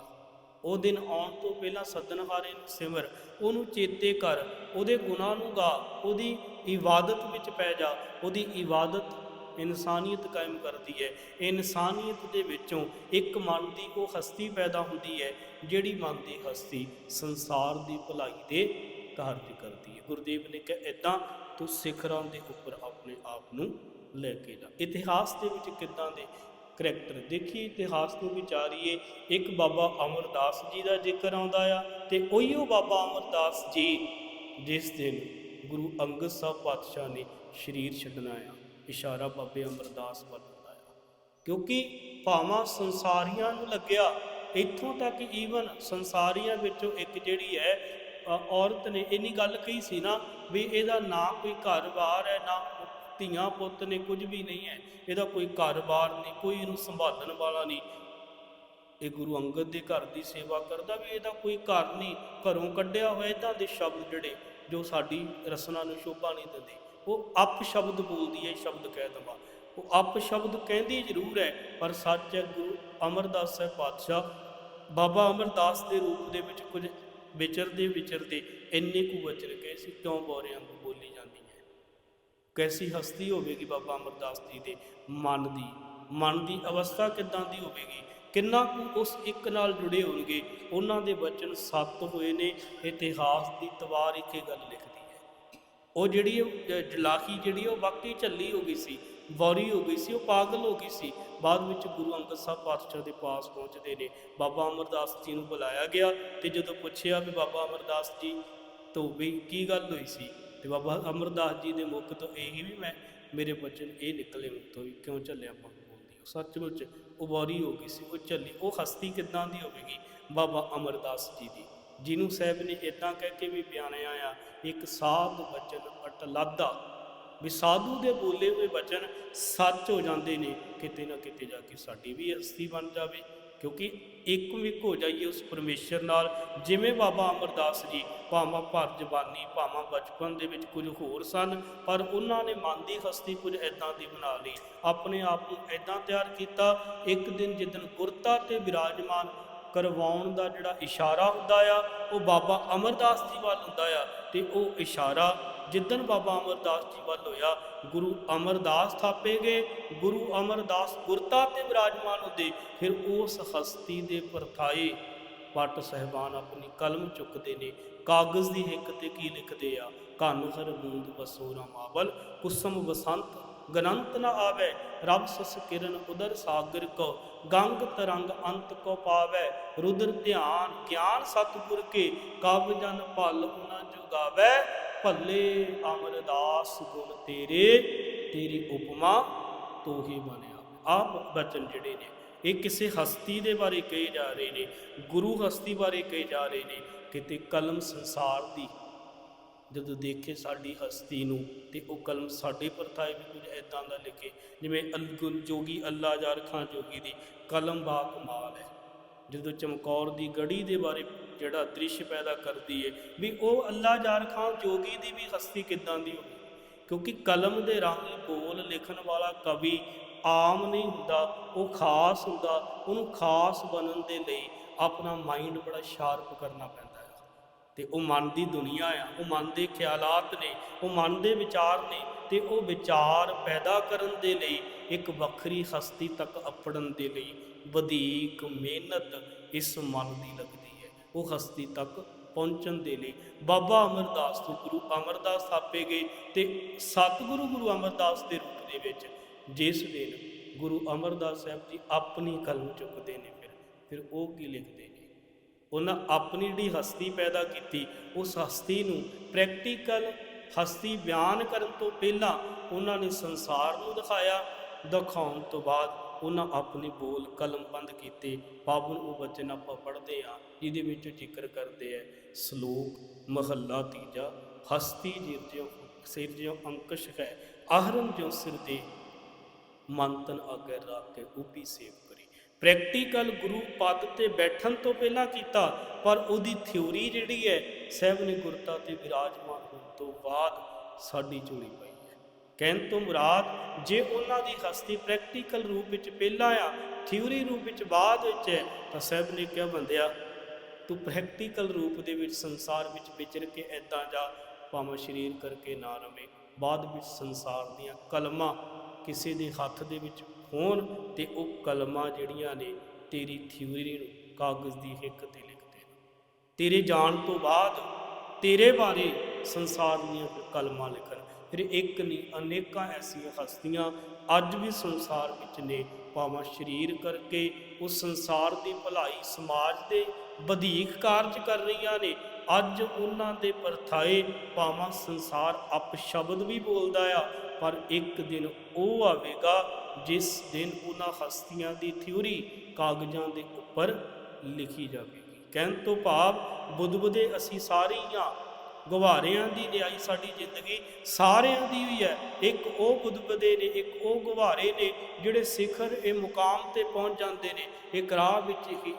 ਉਹ ਦਿਨ ਆਉਣ ਤੋਂ ਪਹਿਲਾਂ ਸੱਦਣਹਾਰੇ ਨੂੰ ਸਿਮਰ, ਉਹਨੂੰ ਚੇਤੇ ਕਰ, ਉਹਦੇ ਗੁਣਾਂ ਨੂੰ ਗਾ, ਉਹਦੀ ਇਬਾਦਤ ਵਿੱਚ ਪੈ ਜਾ, ਉਹਦੀ ਇਬਾਦਤ ਇਨਸਾਨੀਅਤ ਕਾਇਮ ਕਰਦੀ ਹੈ। ਇਨਸਾਨੀਅਤ ਦੇ ਵਿੱਚੋਂ ਇੱਕ ਮਨ ਦੀ ਉਹ ਹਸਤੀ ਪੈਦਾ ਹੁੰਦੀ ਹੈ, ਜਿਹੜੀ ਮਨ ਦੀ ਹਸਤੀ ਸੰਸਾਰ ਦੀ ਭਲਾਈ ਦੇ ਕਾਰਜ ਕਰਦੀ ਹੈ। ਗੁਰਦੇਵ ਨੇ ਕਿਹਾ ਇਦਾਂ ਤੂੰ ਸਿਖਰਾਂ ਦੇ ਉੱਪਰ ਆਪਣੇ ਆਪ ਨੂੰ ਲੈ ਕੇ ਜਾ। ਇਤਿਹਾਸ ਦੇ ਵਿੱਚ ਕਿੱਦਾਂ ਦੇ ਕਰੈਕਟਰ ਦੇਖੀ ਇਤਿਹਾਸ ਨੂੰ ਵਿਚਾਰੀਏ ਇੱਕ ਬਾਬਾ ਅਮਰਦਾਸ ਜੀ ਦਾ ਜ਼ਿਕਰ ਆਉਂਦਾ ਆ ਤੇ ਉਹੀਓ ਬਾਬਾ ਅਮਰਦਾਸ ਜੀ ਜਿਸ ਦਿਨ ਗੁਰੂ ਅੰਗਦ ਸਾਹਿਬ ਪਾਤਸ਼ਾਹ ਨੇ ਸਰੀਰ ਛੱਡਣਾ ਆ, ਇਸ਼ਾਰਾ ਬਾਬੇ ਅਮਰਦਾਸ ਵੱਲ ਹੁੰਦਾ ਕਿਉਂਕਿ ਭਾਵਾਂ ਸੰਸਾਰੀਆਂ ਨੂੰ ਲੱਗਿਆ, ਇੱਥੋਂ ਤੱਕ ਈਵਨ ਸੰਸਾਰੀਆਂ ਵਿੱਚੋਂ ਇੱਕ ਜਿਹੜੀ ਹੈ ਔਰਤ ਨੇ ਇੰਨੀ ਗੱਲ ਕਹੀ ਸੀ ਨਾ ਵੀ ਇਹਦਾ ਨਾ ਕੋਈ ਘਰ-ਬਾਰ ਹੈ, ਨਾ ਧੀਆਂ ਪੁੱਤ ਨੇ ਕੁਝ ਵੀ ਨਹੀਂ ਹੈ, ਇਹਦਾ ਕੋਈ ਘਰ-ਬਾਰ ਨਹੀਂ, ਕੋਈ ਇਹਨੂੰ ਸੰਭਾਲਣ ਵਾਲਾ ਨਹੀਂ। ਇਹ ਗੁਰੂ ਅੰਗਦ ਦੇ ਘਰ ਦੀ ਸੇਵਾ ਕਰਦਾ ਵੀ ਇਹਦਾ ਕੋਈ ਘਰ ਨਹੀਂ, ਘਰੋਂ ਕੱਢਿਆ ਹੋਇਆ, ਇਦਾਂ ਦੇ ਸ਼ਬਦ ਜਿਹੜੇ ਜੋ ਸਾਡੀ ਰਸਨਾ ਨੂੰ ਸ਼ੋਭਾ ਨਹੀਂ ਦਿੰਦੀ, ਉਹ ਅਪ ਸ਼ਬਦ ਬੋਲਦੀ ਹੈ, ਸ਼ਬਦ ਕਹਿ ਦਵਾ। ਉਹ ਅਪ ਸ਼ਬਦ ਕਹਿੰਦੀ ਜ਼ਰੂਰ ਹੈ, ਪਰ ਸੱਚ ਹੈ, ਗੁਰੂ ਅਮਰਦਾਸ ਸਾਹਿਬ ਪਾਤਸ਼ਾਹ ਬਾਬਾ ਅਮਰਦਾਸ ਦੇ ਰੂਪ ਦੇ ਵਿੱਚ ਕੁਝ ਵਿਚਰਦੇ ਵਿਚਰਦੇ ਇੰਨੇ ਕੁ ਵਚਨ ਗਏ ਸੀ, ਕਿਉਂ ਬੋਰਿਆਂ ਨੂੰ ਬੋਲੀ ਜਾਂਦੀ ਹੈ? ਕੈਸੀ ਹਸਤੀ ਹੋਵੇਗੀ ਬਾਬਾ ਅਮਰਦਾਸ ਜੀ ਦੇ ਮਨ ਦੀ? ਮਨ ਦੀ ਅਵਸਥਾ ਕਿੱਦਾਂ ਦੀ ਹੋਵੇਗੀ? ਕਿੰਨਾ ਕੁ ਉਸ ਇੱਕ ਨਾਲ ਜੁੜੇ ਹੋਣਗੇ, ਉਹਨਾਂ ਦੇ ਬਚਨ ਸੱਤ ਹੋਏ ਨੇ, ਇਤਿਹਾਸ ਦੀ ਤਵਾਰ ਇੱਕ ਇਹ ਗੱਲ ਲਿਖਦੀ ਹੈ। ਉਹ ਜਿਹੜੀ ਜਲਾਖੀ ਜਿਹੜੀ ਉਹ ਵਾਕਈ ਝੱਲੀ ਹੋ ਗਈ ਸੀ ਬੌਰੀ ਹੋ ਗਈ ਸੀ, ਉਹ ਪਾਗਲ ਹੋ ਗਈ ਸੀ। ਬਾਅਦ ਵਿੱਚ ਗੁਰੂ ਅੰਗਦ ਸਾਹਿਬ ਪਾਤਸ਼ਾਹ ਦੇ ਪਾਸ ਪਹੁੰਚਦੇ ਨੇ। ਬਾਬਾ ਅਮਰਦਾਸ ਜੀ ਨੂੰ ਬੁਲਾਇਆ ਗਿਆ ਤੇ ਜਦੋਂ ਪੁੱਛਿਆ ਵੀ ਬਾਬਾ ਅਮਰਦਾਸ ਜੀ ਤੋਂ ਵੀ ਕੀ ਗੱਲ ਹੋਈ ਸੀ, ਤੇ ਬਾਬਾ ਅਮਰਦਾਸ ਜੀ ਦੇ ਮੁਖ ਤੋਂ ਇਹੀ ਵੀ ਮੈਂ, ਮੇਰੇ ਬਚਨ ਇਹ ਨਿਕਲੇ ਮੁਖ ਤੋਂ ਵੀ ਕਿਉਂ ਝੱਲਿਆ ਆਪਾਂ ਬੋਲਦੀ ਉਹ ਸੱਚਮੁੱਚ ਉਬਾਰੀ ਹੋ ਗਈ ਸੀ, ਉਹ ਚੱਲੀ ਉਹ ਹਸਤੀ ਕਿੱਦਾਂ ਦੀ ਹੋਵੇਗੀ? ਬਾਬਾ ਅਮਰਦਾਸ ਜੀ ਦੀ। ਜਿਹਨੂੰ ਸਾਹਿਬ ਨੇ ਇਦਾਂ ਕਹਿ ਕੇ ਵੀ ਬਿਆਨਿਆ ਆ, ਇੱਕ ਸਾਧ ਬਚਨ ਅਟਲਾਦਾ। ਵੀ ਸਾਧੂ ਦੇ ਬੋਲੇ ਹੋਏ ਬਚਨ ਸੱਚ ਹੋ ਜਾਂਦੇ ਨੇ, ਕਿਤੇ ਨਾ ਕਿਤੇ ਜਾ ਕੇ ਸਾਡੀ ਵੀ ਹਸਤੀ ਬਣ ਜਾਵੇ। ਕਿਉਂਕਿ ਇੱਕ ਵਿਕ ਹੋ ਜਾਈਏ ਉਸ ਪਰਮੇਸ਼ਰ ਨਾਲ, ਜਿਵੇਂ ਬਾਬਾ ਅਮਰਦਾਸ ਜੀ ਭਾਵਾਂ ਭਰ ਜਵਾਨੀ ਭਾਵਾਂ ਬਚਪਨ ਦੇ ਵਿੱਚ ਕੁਝ ਹੋਰ ਸਨ, ਪਰ ਉਹਨਾਂ ਨੇ ਮਨ ਦੀ ਹਸਤੀ ਕੁਝ ਐਦਾਂ ਦੀ ਬਣਾ ਲਈ। ਆਪਣੇ ਆਪ ਨੂੰ ਐਦਾਂ ਤਿਆਰ ਕੀਤਾ, ਇੱਕ ਦਿਨ ਜਿੱਦਨ ਗੁਰਤਾ ਤੇ ਵਿਰਾਜਮਾਨ ਕਰਵਾਉਣ ਦਾ ਜਿਹੜਾ ਇਸ਼ਾਰਾ ਹੁੰਦਾ ਆ, ਉਹ ਬਾਬਾ ਅਮਰਦਾਸ ਜੀ ਵੱਲ ਹੁੰਦਾ ਆ, ਤੇ ਉਹ ਇਸ਼ਾਰਾ ਜਿੱਦਨ ਬਾਬਾ ਅਮਰਦਾਸ ਜੀ ਵੱਲ ਹੋਇਆ, ਗੁਰੂ ਅਮਰਦਾਸ ਥਾਪੇ ਗਏ, ਗੁਰੂ ਅਮਰਦਾਸ ਗੁਰਤਾ ਤੇ ਵਿਰਾਜਮਾਨ ਹੁੰਦੇ, ਫਿਰ ਉਸ ਹਸਤੀ ਦੇ ਪਰਥਾਏ ਪੱਟ ਸਹਿਬਾਨ ਆਪਣੀ ਕਲਮ ਚੁੱਕਦੇ ਨੇ, ਕਾਗਜ਼ ਦੀ ਹਿੱਕ ਤੇ ਕੀ ਲਿਖਦੇ ਆ? ਕੰਨ ਹਰ ਬੂੰਦ ਬਸੋ ਮਾਵਲ, ਕੁਸਮ ਬਸੰਤ ਗਨੰਤ ਨ ਆਵੇ, ਰਬ ਸਸ ਕਿਰਨ ਉਦਰ ਸਾਗਰ ਕੋ ਗੰਗ ਤਰੰਗ ਅੰਤ ਕੋ ਪਾਵੇ, ਰੁਦਰ ਧਿਆਨ ਗਿਆਨ ਸਤਿਗੁਰ ਕੇ ਕਬ ਜਨ ਭਲ ਉਨਾ ਜੁਗਾਵੇ ਭੱਲੇ ਅਮਰਦਾਸ ਗੁਣ ਤੇਰੇ, ਤੇਰੀ ਉਪਮਾ ਤੋਹੀ ਬਣਿਆ। ਆਪ ਬਚਨ ਜਿਹੜੇ ਨੇ, ਇਹ ਕਿਸੇ ਹਸਤੀ ਦੇ ਬਾਰੇ ਕਹੇ ਜਾ ਰਹੇ ਨੇ, ਗੁਰੂ ਹਸਤੀ ਬਾਰੇ ਕਹੇ ਜਾ ਰਹੇ ਨੇ, ਕਿਤੇ ਕਲਮ ਸੰਸਾਰ ਦੀ। ਜਦੋਂ ਦੇਖੇ ਸਾਡੀ ਹਸਤੀ ਨੂੰ, ਤੇ ਉਹ ਕਲਮ ਸਾਡੇ ਪਰਥਾਏ ਵੀ ਕੁਝ ਐਦਾਂ ਦਾ ਲਿਖੇ, ਜਿਵੇਂ ਅਲਗੁਲ ਜੋਗੀ ਅੱਲਾ ਜਾਰ ਖਾਂ ਜੋਗੀ ਦੀ ਕਲਮ ਬਾ ਕਮਾਲ ਹੈ। ਜਦੋਂ ਚਮਕੌਰ ਦੀ ਗੜੀ ਦੇ ਬਾਰੇ ਜਿਹੜਾ ਦ੍ਰਿਸ਼ ਪੈਦਾ ਕਰਦੀ ਹੈ ਵੀ ਉਹ ਅੱਲਾ ਜਾਰ ਖਾਨ ਜੋਗੀ ਦੀ ਵੀ ਹਸਤੀ ਕਿੱਦਾਂ ਦੀ ਹੋਵੇ? ਕਿਉਂਕਿ ਕਲਮ ਦੇ ਰਾਹੀਂ ਬੋਲ ਲਿਖਣ ਵਾਲਾ ਕਵੀ ਆਮ ਨਹੀਂ ਹੁੰਦਾ, ਉਹ ਖਾਸ ਹੁੰਦਾ, ਉਹਨੂੰ ਖਾਸ ਬਣਨ ਦੇ ਲਈ ਆਪਣਾ ਮਾਈਂਡ ਬੜਾ ਸ਼ਾਰਪ ਕਰਨਾ ਪੈਂਦਾ ਹੈ ਤੇ ਉਹ ਮਨ ਦੀ ਦੁਨੀਆ ਆ, ਉਹ ਮਨ ਦੇ ਖਿਆਲਾਤ ਨੇ, ਉਹ ਮਨ ਦੇ ਵਿਚਾਰ ਨੇ, ਤੇ ਉਹ ਵਿਚਾਰ ਪੈਦਾ ਕਰਨ ਦੇ ਲਈ ਇੱਕ ਵੱਖਰੀ ਹਸਤੀ ਤੱਕ ਅਪੜਨ ਦੇ ਲਈ ਵਧੇਕ ਮਿਹਨਤ ਇਸ ਮਨ ਦੀ ਲੱਗਦੀ ਉਹ ਹਸਤੀ ਤੱਕ ਪਹੁੰਚਣ ਦੇ ਲਈ ਬਾਬਾ ਅਮਰਦਾਸ ਤੋਂ ਗੁਰੂ ਅਮਰਦਾਸ ਥਾਪੇ ਗਏ ਤੇ ਸਤਿਗੁਰੂ ਗੁਰੂ ਅਮਰਦਾਸ ਦੇ ਰੂਪ ਦੇ ਵਿੱਚ ਜਿਸ ਦਿਨ ਗੁਰੂ ਅਮਰਦਾਸ ਸਾਹਿਬ ਜੀ ਆਪਣੀ ਕਲਮ ਚੁੱਕਦੇ ਨੇ ਫਿਰ ਫਿਰ ਉਹ ਕੀ ਲਿਖਦੇ ਨੇ? ਉਹਨਾਂ ਆਪਣੀ ਜਿਹੜੀ ਹਸਤੀ ਪੈਦਾ ਕੀਤੀ, ਉਸ ਹਸਤੀ ਨੂੰ ਪ੍ਰੈਕਟੀਕਲ ਹਸਤੀ ਬਿਆਨ ਕਰਨ ਤੋਂ ਪਹਿਲਾਂ ਉਹਨਾਂ ਨੇ ਸੰਸਾਰ ਨੂੰ ਦਿਖਾਇਆ, ਦਿਖਾਉਣ ਤੋਂ ਬਾਅਦ ਉਹਨਾਂ ਆਪਣੇ ਬੋਲ ਕਲਮਬੰਦ ਕੀਤੇ। ਪਾਵਨ ਉਹ ਵਚਨ ਆਪਾਂ ਪੜ੍ਹਦੇ ਆ ਜਿਹਦੇ ਵਿੱਚ ਜ਼ਿਕਰ ਕਰਦੇ ਆ ਸ਼ਲੋਕ, ਮਹੱਲਾ ਤੀਜਾ, ਹਸਤੀ ਜਿਰਜਿਓ ਸਿਰ ਜਿਉ ਅੰਕਸ਼ ਹੈ ਆਹਰਮ ਜਿਉ ਸਿਰ ਦੇ, ਮੰਤਨ ਅਗਰ ਰੱਖ ਕੇ ਉਪੀ ਸੇਵ ਕਰੀ। ਪ੍ਰੈਕਟੀਕਲ ਗੁਰੂ ਪਦ ਤੇ ਬੈਠਣ ਤੋਂ ਪਹਿਲਾਂ ਕੀਤਾ, ਪਰ ਉਹਦੀ ਥਿਉਰੀ ਜਿਹੜੀ ਹੈ, ਸਹਿਬ ਨੇ ਗੁਰਤਾ ਤੇ ਵਿਰਾਜਮਾਨ ਹੋਣ ਤੋਂ ਬਾਅਦ ਸਾਡੀ ਚੋਰੀ ਪਾਈ। ਕਹਿਣ ਤੋਂ ਮੁਰਾਦ, ਜੇ ਉਹਨਾਂ ਦੀ ਹਸਤੀ ਪ੍ਰੈਕਟੀਕਲ ਰੂਪ ਵਿੱਚ ਪਹਿਲਾਂ ਆ ਥਿਉਰੀ ਰੂਪ ਵਿੱਚ ਬਾਅਦ ਵਿੱਚ ਹੈ, ਤਾਂ ਸਹਿਬ ਨੇ ਕਿਹਾ, ਬੰਦਿਆ, ਤੂੰ ਪ੍ਰੈਕਟੀਕਲ ਰੂਪ ਦੇ ਵਿੱਚ ਸੰਸਾਰ ਵਿੱਚ ਵਿਚਰ ਕੇ ਐਦਾਂ ਜਾ, ਭਾਵੇਂ ਸਰੀਰ ਕਰਕੇ ਨਾ ਰਵੇਂ, ਬਾਅਦ ਵਿੱਚ ਸੰਸਾਰ ਦੀਆਂ ਕਲਮਾਂ ਕਿਸੇ ਦੇ ਹੱਥ ਦੇ ਵਿੱਚ ਹੋਣ ਤੇ ਉਹ ਕਲਮਾਂ ਜਿਹੜੀਆਂ ਨੇ, ਤੇਰੀ ਥਿਊਰੀ ਨੂੰ ਕਾਗਜ਼ ਦੀ ਹਿੱਕ ਤੇ ਲਿਖਦੇ ਦੇਣ। ਤੇਰੇ ਜਾਣ ਤੋਂ ਬਾਅਦ ਤੇਰੇ ਬਾਰੇ ਸੰਸਾਰ ਦੀਆਂ ਕਲਮਾਂ ਲਿਖਣ। ਫਿਰ ਇੱਕ ਨਹੀਂ ਅਨੇਕਾਂ ਐਸੀਆਂ ਹਸਤੀਆਂ ਅੱਜ ਵੀ ਸੰਸਾਰ ਵਿੱਚ ਨੇ, ਭਾਵੇਂ ਸਰੀਰ ਕਰਕੇ ਉਸ ਸੰਸਾਰ ਦੀ ਭਲਾਈ ਸਮਾਜ ਦੇ ਵਧੀਕ ਕਾਰਜ ਕਰ ਰਹੀਆਂ ਨੇ। ਅੱਜ ਉਹਨਾਂ ਦੇ ਪਰਥਾਏ ਭਾਵੇਂ ਸੰਸਾਰ ਅਪ ਸ਼ਬਦ ਵੀ ਬੋਲਦਾ ਆ, ਪਰ ਇੱਕ ਦਿਨ ਉਹ ਆਵੇਗਾ ਜਿਸ ਦਿਨ ਉਹਨਾਂ ਹਸਤੀਆਂ ਦੀ ਥਿਊਰੀ ਕਾਗਜ਼ਾਂ ਦੇ ਉੱਪਰ ਲਿਖੀ ਜਾਵੇਗੀ। ਕਹਿਣ ਤੋਂ ਭਾਵ ਬੁੱਧਬੁਦੇ ਅਸੀਂ ਸਾਰੇ ਹੀ ਹਾਂ ਗਵਾਰਿਆਂ ਦੀ ਨਿਆਈ ਸਾਡੀ ਜ਼ਿੰਦਗੀ। ਸਾਰਿਆਂ ਦੀ ਵੀ ਹੈ। ਇੱਕ ਉਹ ਬੁੱਧਬਦੇ ਨੇ, ਇੱਕ ਉਹ ਗਵਾਰੇ ਨੇ, ਜਿਹੜੇ ਸਿਖਰ ਇਹ ਮੁਕਾਮ ਤੇ ਪਹੁੰਚ ਜਾਂਦੇ ਨੇ। ਇੱਕ ਰਾਹ ਵਿੱਚ ਹੀ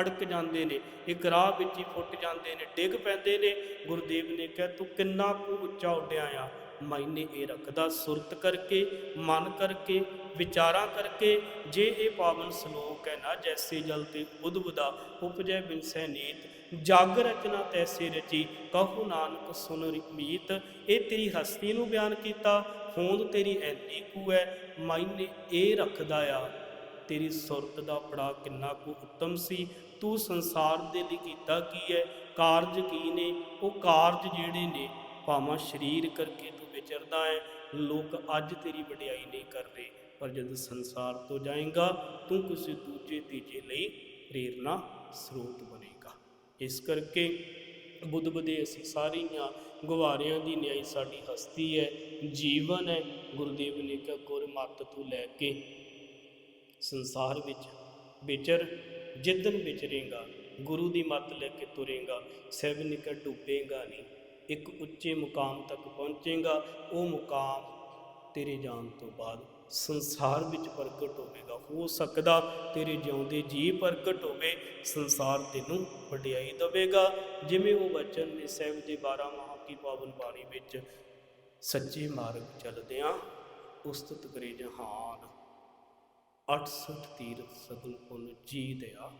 ਅੜਕ ਜਾਂਦੇ ਨੇ, ਇੱਕ ਰਾਹ ਵਿੱਚ ਹੀ ਫੁੱਟ ਜਾਂਦੇ ਨੇ, ਡਿੱਗ ਪੈਂਦੇ ਨੇ। ਗੁਰਦੇਵ ਨੇ ਕਿਹਾ, ਤੂੰ ਕਿੰਨਾ ਕੁ ਉੱਚਾ ਉੱਡਿਆ ਆ? ਮਾਇਨੇ ਇਹ ਰੱਖਦਾ, ਸੁਰਤ ਕਰਕੇ, ਮਨ ਕਰਕੇ, ਵਿਚਾਰਾਂ ਕਰਕੇ, ਜੇ ਇਹ ਪਾਵਨ ਸ਼ਲੋਕ ਹੈ ਨਾ, ਜੈਸੇ ਜਲ ਤੇ ਉਦਬਦਾ, ਉਪਜੈ ਬਿਨਸੈ ਨੀਤ। ਜਗ ਰਚਨਾ ਤੈਸੇ ਰਚੀ ਕਹੂ ਨਾਨਕ ਸੁਨ ਰੀਤ ਇਹ ਤੇਰੀ ਹਸਤੀ ਨੂੰ ਬਿਆਨ ਕੀਤਾ, ਹੋਂਦ ਤੇਰੀ ਐਨੀ ਕੁ ਹੈ ਮਾਇਨੇ ਇਹ ਰੱਖਦਾ ਆ। ਤੇਰੀ ਸੁਰਤ ਦਾ ਪੜਾ ਕਿੰਨਾ ਕੁ ਉੱਤਮ ਸੀ, ਤੂੰ ਸੰਸਾਰ ਦੇ ਲਈ ਕੀਤਾ ਕੀ ਹੈ ਕਾਰਜ ਕੀ ਨੇ? ਉਹ ਕਾਰਜ ਜਿਹੜੇ ਨੇ, ਭਾਵਾਂ ਸਰੀਰ ਕਰਕੇ ਤੂੰ ਵਿਚਰਦਾ ਹੈ ਲੋਕ ਅੱਜ ਤੇਰੀ ਵਡਿਆਈ ਨਹੀਂ ਕਰ ਰਹੇ, ਪਰ ਜਦ ਸੰਸਾਰ ਤੋਂ ਜਾਏਗਾ, ਤੂੰ ਕਿਸੇ ਦੂਜੇ ਤੀਜੇ ਲਈ ਪ੍ਰੇਰਨਾ ਸਰੋਤ ਬਣੇਗਾ ਇਸ ਕਰਕੇ ਬੁੱਧ ਬਦੇ ਸਾਰੀਆਂ ਗੁਵਾਰਿਆਂ ਦੀ ਨਿਆਈ ਸਾਡੀ ਹਸਤੀ ਹੈ, ਜੀਵਨ ਹੈ, ਗੁਰਦੇਵ ਨੇ ਕਿਹਾ, ਗੁਰ ਮੱਤ ਤੋਂ ਲੈ ਕੇ ਸੰਸਾਰ ਵਿੱਚ ਵਿਚਰ ਜਿੱਦਨ ਵਿਚਰੇਗਾ, ਗੁਰੂ ਦੀ ਮੱਤ ਲੈ ਕੇ ਤੁਰੇਗਾ, ਸਹਿਬ ਨਿਕਟ ਡੁੱਬੇਗਾ ਨਹੀਂ, ਇੱਕ ਉੱਚੇ ਮੁਕਾਮ ਤੱਕ ਪਹੁੰਚੇਗਾ, ਉਹ ਮੁਕਾਮ ਤੇਰੇ ਜਾਣ ਤੋਂ ਬਾਅਦ ਸੰਸਾਰ ਵਿੱਚ ਪ੍ਰਗਟ ਹੋਵੇਗਾ ਹੋ ਸਕਦਾ, ਤੇਰੇ ਜਿਉਂਦੇ ਜੀ ਪ੍ਰਗਟ ਹੋਵੇ, ਸੰਸਾਰ ਤੈਨੂੰ ਵਡਿਆਈ ਦੇਵੇਗਾ। ਜਿਵੇਂ ਉਹ ਬਚਨ ਨੇ ਸਹਿਬ ਦੇ 12 ਮਾਹ ਕੀ ਪਾਵਨ ਬਾਣੀ ਵਿੱਚ, ਸੱਚੇ ਮਾਰਗ ਚੱਲਦਿਆਂ ਉਸਤਤ ਕਰੇ ਜਹਾਨ। 68 ਤੀਰਥ ਸਗਲ ਪੁੰਨ ਜੀ ਦਿਆ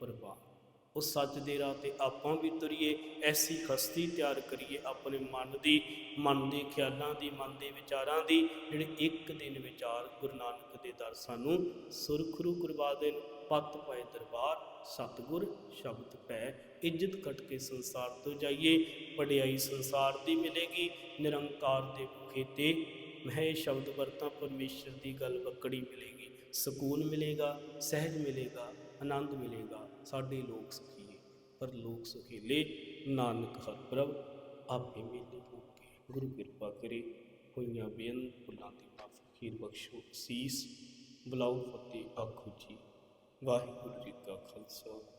ਪ੍ਰਵਾਨ। ਉਹ ਸੱਚ ਦੇ ਰਾਹ ਤੇ ਆਪਾਂ ਵੀ ਤੁਰੀਏ, ਐਸੀ ਹਸਤੀ ਤਿਆਰ ਕਰੀਏ ਆਪਣੇ ਮਨ ਦੀ, ਮਨ ਦੇ ਖਿਆਲਾਂ ਦੀ, ਮਨ ਦੇ ਵਿਚਾਰਾਂ ਦੀ, ਜਿਹੜੇ ਇੱਕ ਦਿਨ ਵਿਚਾਰ ਗੁਰੂ ਨਾਨਕ ਦੇ ਦਰ ਸਾਨੂੰ ਸੁਰਖਰੂ ਕਰਵਾ ਦੇਣ। ਪਤ ਪਾਏ ਦਰਬਾਰ, ਸਤਿਗੁਰ ਸ਼ਬਦ ਪੈ, ਇੱਜ਼ਤ ਕਟ ਕੇ ਸੰਸਾਰ ਤੋਂ ਜਾਈਏ। ਪੜਿਆਈ ਸੰਸਾਰ ਦੀ ਮਿਲੇਗੀ, ਨਿਰੰਕਾਰ ਦੇ ਭੁਖੇ ਤੇ ਮਹਿ ਸ਼ਬਦ ਵਰਤਾਂ, ਪਰਮੇਸ਼ਰ ਦੀ ਗੱਲ ਬੱਕੜੀ ਮਿਲੇਗੀ। ਸਕੂਨ ਮਿਲੇਗਾ, ਸਹਿਜ ਮਿਲੇਗਾ ਆਨੰਦ ਮਿਲੇਗਾ। ਸਾਡੇ ਲੋਕ ਸੁਖੀਏ ਪਰ ਲੋਕ ਸੁਖੀਲੇ ਨਾਨਕ ਹਰ ਪ੍ਰਭ, ਆਪੇ ਮੇਲੇ ਹੋ ਕੇ ਗੁਰੂ ਕਿਰਪਾ ਕਰੇ। ਹੋਈਆਂ ਬੇਅੰਤ ਭੁੱਲਾਂ ਦੀ ਮਾਫੀ ਖੀਰ ਬਖਸ਼ੋ। ਸੀਸ ਬੁਲਾਓ ਫਤਿਹ ਆਖੋ ਜੀ। ਵਾਹਿਗੁਰੂ ਜੀ ਕਾ ਖਾਲਸਾ।